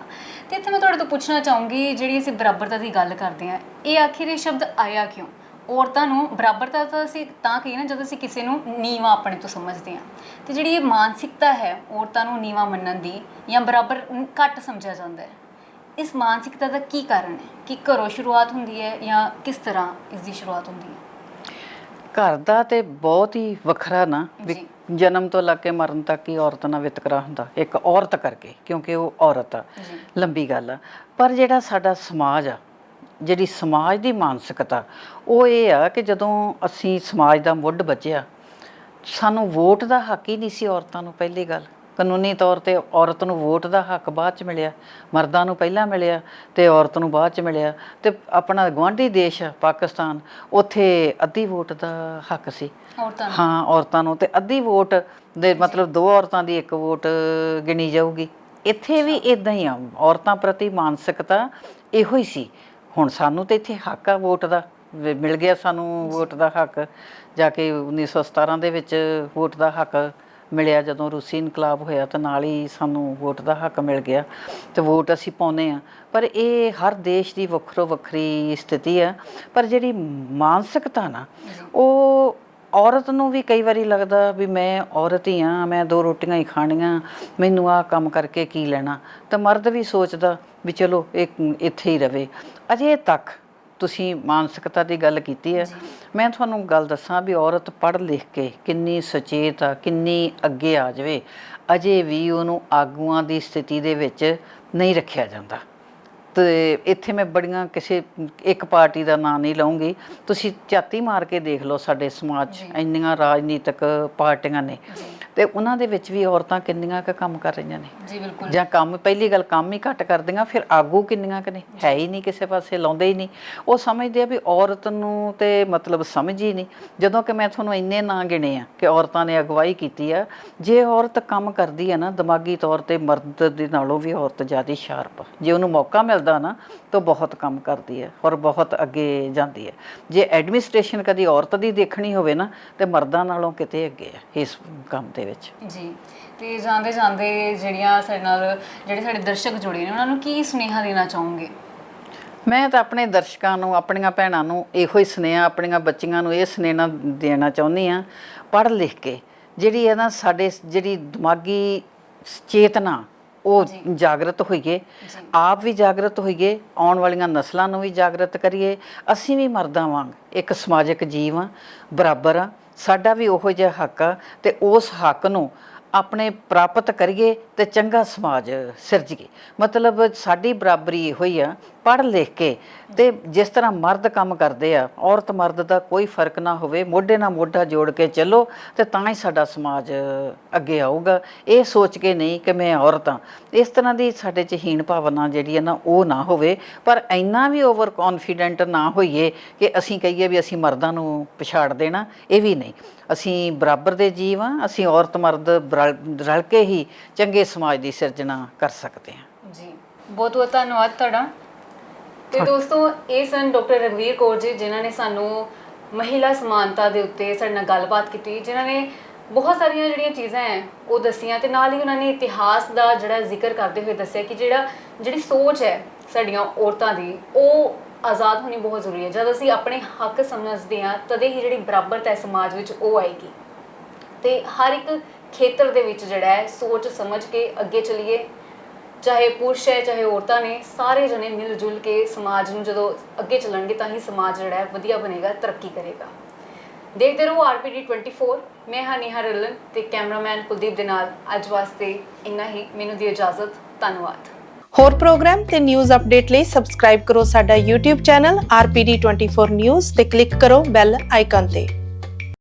ਤੇ ਇੱਥੇ ਮੈਂ ਤੁਹਾਡੇ ਤੋਂ ਪੁੱਛਣਾ ਚਾਹੂੰਗੀ, ਜਿਹੜੀ ਅਸੀਂ ਬਰਾਬਰਤਾ ਦੀ ਗੱਲ ਕਰਦੇ ਹਾਂ, ਇਹ ਆਖਿਰ ਇਹ ਸ਼ਬਦ ਆਇਆ ਕਿਉਂ? ਔਰਤਾਂ ਨੂੰ ਬਰਾਬਰਤਾ ਤਾਂ ਅਸੀਂ ਤਾਂ ਕਹੀ ਨਾ, ਜਦੋਂ ਅਸੀਂ ਕਿਸੇ ਨੂੰ ਨੀਵਾ ਆਪਣੇ ਤੋਂ ਸਮਝਦੇ ਹਾਂ। ਤੇ ਜਿਹੜੀ ਇਹ ਮਾਨਸਿਕਤਾ ਹੈ, ਔਰਤਾਂ ਨੂੰ ਨੀਵਾ ਮੰਨਣ ਦੀ ਜਾਂ ਬਰਾਬਰ ਘੱਟ ਸਮਝਿਆ ਜਾਂਦਾ ਹੈ, ਇਸ ਮਾਨਸਿਕਤਾ ਦਾ ਕੀ ਕਾਰਨ ਹੈ? ਕਿ ਘਰੋਂ ਸ਼ੁਰੂਆਤ ਹੁੰਦੀ ਹੈ ਜਾਂ ਕਿਸ ਤਰ੍ਹਾਂ ਇਸ ਦੀ ਸ਼ੁਰੂਆਤ ਹੁੰਦੀ ਹੈ? ਘਰ ਦਾ ਤੇ ਬਹੁਤ ਹੀ ਵੱਖਰਾ ਨਾ ਵੀ। ਜਨਮ ਤੋਂ ਲੱਗ ਕੇ ਮਰਨ ਤੱਕ ਹੀ ਔਰਤ ਨਾਲ ਵਿਤਕਰਾ ਹੁੰਦਾ ਇੱਕ ਔਰਤ ਕਰਕੇ ਕਿਉਂਕਿ ਉਹ ਔਰਤ ਆ ਲੰਬੀ ਗੱਲ ਆ। ਪਰ ਜਿਹੜਾ ਸਾਡਾ ਸਮਾਜ ਆ ਜਿਹੜੀ ਸਮਾਜ ਦੀ ਮਾਨਸਿਕਤਾ ਉਹ ਇਹ ਆ ਕਿ ਜਦੋਂ ਅਸੀਂ ਸਮਾਜ ਦਾ ਮੁੱਢ ਬਚਿਆ ਸਾਨੂੰ ਵੋਟ ਦਾ ਹੱਕ ਹੀ ਨਹੀਂ ਸੀ ਔਰਤਾਂ ਨੂੰ ਪਹਿਲੀ ਗੱਲ। ਕਾਨੂੰਨੀ ਤੌਰ ਤੇ ਔਰਤ ਨੂੰ ਵੋਟ ਦਾ ਹੱਕ ਬਾਅਦ ਚ ਮਿਲਿਆ ਮਰਦਾਂ ਨੂੰ ਪਹਿਲਾਂ ਮਿਲਿਆ ਤੇ ਔਰਤ ਨੂੰ ਬਾਅਦ ਚ ਮਿਲਿਆ ਤੇ ਆਪਣਾ ਗੁਆਂਢੀ ਦੇਸ਼ ਪਾਕਿਸਤਾਨ ਉੱਥੇ ਅੱਧੀ ਵੋਟ ਦਾ ਹੱਕ ਸੀ। ਔਰਤਾਂ ਨੂੰ? ਹਾਂ ਔਰਤਾਂ ਨੂੰ ਤੇ ਅੱਧੀ ਵੋਟ ਦੇ ਮਤਲਬ ਦੋ ਔਰਤਾਂ ਦੀ ਇੱਕ ਵੋਟ ਗਿਣੀ ਜਾਊਗੀ। ਇੱਥੇ ਵੀ ਇਦਾਂ ਹੀ ਆ ਔਰਤਾਂ ਪ੍ਰਤੀ ਮਾਨਸਿਕਤਾ ਇਹੋ ਹੀ ਸੀ। ਹੁਣ ਸਾਨੂੰ ਤੇ ਇੱਥੇ ਹੱਕ ਆ ਵੋਟ ਦਾ ਮਿਲ ਗਿਆ ਸਾਨੂੰ ਵੋਟ ਦਾ ਹੱਕ ਜਾ ਕੇ 1917 ਦੇ ਵਿੱਚ ਵੋਟ ਦਾ ਹੱਕ ਮਿਲਿਆ ਜਦੋਂ ਰੂਸੀ ਇਨਕਲਾਬ ਹੋਇਆ ਤਾਂ ਨਾਲ ਹੀ ਸਾਨੂੰ ਵੋਟ ਦਾ ਹੱਕ ਮਿਲ ਗਿਆ ਤੇ ਵੋਟ ਅਸੀਂ ਪਾਉਂਦੇ ਆ ਪਰ ਇਹ ਹਰ ਦੇਸ਼ ਦੀ ਵੱਖਰੋ ਵੱਖਰੀ ਸਥਿਤੀ ਆ ਪਰ ਜਿਹੜੀ ਮਾਨਸਿਕਤਾ ਨਾ, ਉਹ ਔਰਤ ਨੂੰ ਵੀ ਕਈ ਵਾਰੀ ਲੱਗਦਾ ਵੀ ਮੈਂ ਔਰਤ ਹੀ ਆ ਮੈਂ ਦੋ ਰੋਟੀਆਂ ਹੀ ਖਾਣੀਆਂ, ਮੈਨੂੰ ਆਹ ਕੰਮ ਕਰਕੇ ਕੀ ਲੈਣਾ? ਤਾਂ ਮਰਦ ਵੀ ਸੋਚਦਾ ਵੀ ਚਲੋ ਇਹ ਇੱਥੇ ਹੀ ਰਵੇ। ਅਜੇ ਤੱਕ ਤੁਸੀਂ ਮਾਨਸਿਕਤਾ ਦੀ ਗੱਲ ਕੀਤੀ ਹੈ। ਮੈਂ ਤੁਹਾਨੂੰ ਗੱਲ ਦੱਸਾਂ ਵੀ ਔਰਤ ਪੜ੍ਹ ਲਿਖ ਕੇ ਕਿੰਨੀ ਸੁਚੇਤ ਆ ਕਿੰਨੀ ਅੱਗੇ ਆ ਜਾਵੇ ਅਜੇ ਵੀ ਉਹਨੂੰ ਆਗੂਆਂ ਦੀ ਸਥਿਤੀ ਦੇ ਵਿੱਚ ਨਹੀਂ ਰੱਖਿਆ ਜਾਂਦਾ। ਤੇ ਇੱਥੇ ਮੈਂ ਬੜੀਆਂ ਕਿਸੇ ਇੱਕ ਪਾਰਟੀ ਦਾ ਨਾਂ ਨਹੀਂ ਲਵਾਂਗੀ ਤੁਸੀਂ ਝਾਤੀ ਮਾਰ ਕੇ ਦੇਖ ਲਓ ਸਾਡੇ ਸਮਾਜ 'ਚ ਇੰਨੀਆਂ ਰਾਜਨੀਤਿਕ ਪਾਰਟੀਆਂ ਨੇ। ਤੇ ਉਹਨਾਂ ਦੇ ਵਿੱਚ ਵੀ ਔਰਤਾਂ ਕਿੰਨੀਆਂ ਕੁ ਕੰਮ ਕਰ ਰਹੀਆਂ ਨੇ? ਜੀ ਬਿਲਕੁਲ। ਜਾਂ ਕੰਮ ਪਹਿਲੀ ਗੱਲ ਕੰਮ ਹੀ ਘੱਟ ਕਰਦੀਆਂ ਫਿਰ ਆਗੂ ਕਿੰਨੀਆਂ ਕਿ ਨੇ? ਹੈ ਹੀ ਨਹੀਂ ਕਿਸੇ ਪਾਸੇ ਲਾਉਂਦੇ ਹੀ ਨਹੀਂ। ਉਹ ਸਮਝਦੇ ਆ ਵੀ ਔਰਤ ਨੂੰ ਤੇ ਮਤਲਬ ਸਮਝ ਹੀ ਨਹੀਂ। ਜਦੋਂ ਕਿ ਮੈਂ ਤੁਹਾਨੂੰ ਇੰਨੇ ਨਾਂ ਗਿਣੇ ਆ ਕਿ ਔਰਤਾਂ ਨੇ ਅਗਵਾਈ ਕੀਤੀ ਆ ਜੇ ਔਰਤ ਕੰਮ ਕਰਦੀ ਆ ਨਾ ਦਿਮਾਗੀ ਤੌਰ ਤੇ ਮਰਦ ਦੇ ਨਾਲੋਂ ਵੀ ਔਰਤ ਜ਼ਿਆਦਾ ਸ਼ਾਰਪ ਆ। ਜੇ ਉਹਨੂੰ ਮੌਕਾ ਮਿਲਦਾ ਨਾ ਤਾਂ ਬਹੁਤ ਕੰਮ ਕਰਦੀ ਹੈ ਔਰ ਬਹੁਤ ਅੱਗੇ ਜਾਂਦੀ ਹੈ ਜੇ ਐਡਮਿਨਿਸਟ੍ਰੇਸ਼ਨ ਕਦੀ ਔਰਤ ਦੀ ਦੇਖਣੀ ਹੋਵੇ ਨਾ ਤੇ ਮਰਦਾਂ ਨਾਲੋਂ ਕਿਤੇ ਅੱਗੇ ਹੈ ਇਸ ਕੰਮ ਦੇ ਦੇ ਵਿੱਚ। ਜੀ। ਤੇ ਜਾਂਦੇ ਜਾਂਦੇ ਜਿਹੜੀਆਂ ਸਾਡੇ ਨਾਲ ਜਿਹੜੇ ਸਾਡੇ ਦਰਸ਼ਕ ਜੁੜੇ ਨੇ ਉਹਨਾਂ ਨੂੰ ਕੀ ਸੁਨੇਹਾ ਦੇਣਾ ਚਾਹੋਗੇ? ਮੈਂ ਤਾਂ ਆਪਣੇ ਦਰਸ਼ਕਾਂ ਨੂੰ ਆਪਣੀਆਂ ਭੈਣਾਂ ਨੂੰ ਇਹੋ ਹੀ ਸੁਨੇਹਾ ਆਪਣੀਆਂ ਬੱਚੀਆਂ ਨੂੰ ਇਹ ਸੁਨੇਹਾ ਦੇਣਾ ਚਾਹੁੰਦੀ ਆ ਪੜ੍ਹ ਲਿਖ ਕੇ। ਜਿਹੜੀ ਹੈ ਨਾ ਸਾਡੇ ਜਿਹੜੀ ਦਿਮਾਗੀ ਚੇਤਨਾ ਉਹ ਜਾਗਰਤ ਹੋਈਏ ਆਪ ਵੀ ਜਾਗਰਤ ਹੋਈਏ ਆਉਣ ਵਾਲੀਆਂ ਨਸਲਾਂ ਨੂੰ ਵੀ ਜਾਗਰਤ ਕਰੀਏ। ਅਸੀਂ ਵੀ ਮਰਦਾਂ ਵਾਂਗ ਇੱਕ ਸਮਾਜਿਕ ਜੀਵ ਆ ਬਰਾਬਰ ਆ ਸਾਡਾ ਵੀ ਉਹੋ ਜਿਹਾ ਹੱਕ ਆ ਤੇ ਉਸ ਹੱਕ ਨੂੰ ਆਪਣੇ ਪ੍ਰਾਪਤ ਕਰੀਏ ਤੇ ਚੰਗਾ ਸਮਾਜ ਸਿਰਜੀਏ। ਮਤਲਬ ਸਾਡੀ ਬਰਾਬਰੀ ਇਹੋ ਹੀ ਆ ਪੜ੍ਹ ਲਿਖ ਕੇ ਤੇ ਜਿਸ ਤਰ੍ਹਾਂ ਮਰਦ ਕੰਮ ਕਰਦੇ ਆ, ਔਰਤ ਮਰਦ ਦਾ ਕੋਈ ਫ਼ਰਕ ਨਾ ਹੋਵੇ, ਮੋਢੇ ਨਾਲ ਮੋਢਾ ਜੋੜ ਕੇ ਚੱਲੋ ਤੇ ਤਾਂ ਹੀ ਸਾਡਾ ਸਮਾਜ ਅੱਗੇ ਆਊਗਾ। ਇਹ ਸੋਚ ਕੇ ਨਹੀਂ ਕਿ ਮੈਂ ਔਰਤ ਹਾਂ। ਇਸ ਤਰ੍ਹਾਂ ਦੀ ਸਾਡੇ ਚ ਹੀਣ ਭਾਵਨਾ ਜਿਹੜੀ ਹੈ ਨਾ, ਉਹ ਨਾ ਹੋਵੇ। ਪਰ ਇੰਨਾ ਵੀ ਓਵਰ ਕੌਨਫੀਡੈਂਟ ਨਾ ਹੋਈਏ ਕਿ ਅਸੀਂ ਕਹੀਏ ਵੀ ਅਸੀਂ ਮਰਦਾਂ ਨੂੰ ਪਛਾੜ ਦੇਣਾ, ਇਹ ਵੀ ਨਹੀਂ। ਅਸੀਂ ਬਰਾਬਰ ਦੇ ਜੀਵ ਹਾਂ, ਅਸੀਂ ਔਰਤ ਮਰਦ ਬਰਲ- ਰਲ ਕੇ ਹੀ ਚੰਗੇ ਸਮਾਜ ਦੀ ਸਿਰਜਣਾ ਕਰ ਸਕਦੇ ਹਾਂ। ਜੀ। ਬਹੁਤ ਬਹੁਤ ਧੰਨਵਾਦ ਤੁਹਾਡਾ। ਤੇ ਦੋਸਤੋ ਇਹ ਸਨ ਡਾਕਟਰ ਰਗਵੀਰ ਕੌਰ ਜੀ ਜਿਨ੍ਹਾਂ ਨੇ ਸਾਨੂੰ ਮਹਿਲਾ ਸਮਾਨਤਾ ਦੇ ਉੱਤੇ ਸਾਡੇ ਨਾਲ ਗੱਲਬਾਤ ਕੀਤੀ ਜਿਨ੍ਹਾਂ ਨੇ ਬਹੁਤ ਸਾਰੀਆਂ ਜਿਹੜੀਆਂ ਚੀਜ਼ਾਂ ਹੈ ਉਹ ਦੱਸੀਆਂ ਤੇ ਨਾਲ ਹੀ ਉਹਨਾਂ ਨੇ ਇਤਿਹਾਸ ਦਾ ਜਿਹੜਾ ਜ਼ਿਕਰ ਕਰਦੇ ਹੋਏ ਦੱਸਿਆ ਕਿ ਜਿਹੜਾ ਜਿਹੜੀ ਸੋਚ ਹੈ ਸਾਡੀਆਂ ਔਰਤਾਂ ਦੀ ਉਹ ਆਜ਼ਾਦ ਹੋਣੀ ਬਹੁਤ ਜ਼ਰੂਰੀ ਹੈ ਜਦ ਅਸੀਂ ਆਪਣੇ ਹੱਕ ਸਮਝਦੇ ਹਾਂ ਤਦੇ ਹੀ ਜਿਹੜੀ ਬਰਾਬਰਤਾ ਹੈ ਸਮਾਜ ਵਿੱਚ ਉਹ ਆਏਗੀ। ਤੇ ਹਰ ਇੱਕ ਖੇਤਰ ਦੇ ਵਿੱਚ ਜਿਹੜਾ ਹੈ ਸੋਚ ਸਮਝ ਕੇ ਅੱਗੇ ਚੱਲੀਏ। ਚਾਹੇ ਪੁਰਸ਼ ਹੈ, ਚਾਹੇ ਔਰਤਾਂ ਨੇ, ਸਾਰੇ ਜਣੇ ਮਿਲ ਜੁਲ ਕੇ ਸਮਾਜ ਨੂੰ ਜਦੋਂ ਅੱਗੇ ਚੱਲਣਗੇ ਤਾਂ ਹੀ ਸਮਾਜ ਜਿਹੜਾ ਹੈ ਵਧੀਆ ਬਣੇਗਾ, ਤਰੱਕੀ ਕਰੇਗਾ। ਦੇਖਦੇ ਰਹੋ ਆਰਪੀਡੀ 24 ਮੈਂ ਹਾਂ ਨੇਹਾ ਰਲਨ ਤੇ ਕੈਮਰਾਮੈਨ ਕੁਲਦੀਪ ਦੇ ਨਾਲ। ਅੱਜ ਵਾਸਤੇ ਇੰਨਾ ਹੀ। ਮੈਨੂੰ ਦੀ ਇਜਾਜ਼ਤ। ਧੰਨਵਾਦ। ਹੋਰ ਪ੍ਰੋਗਰਾਮ ਤੇ ਨਿਊਜ਼ ਅਪਡੇਟ ਲਈ ਸਬਸਕ੍ਰਾਈਬ ਕਰੋ ਸਾਡਾ YouTube ਚੈਨਲ RPD24 News ਤੇ ਕਲਿੱਕ ਕਰੋ ਬੈਲ ਆਈਕਨ ਤੇ।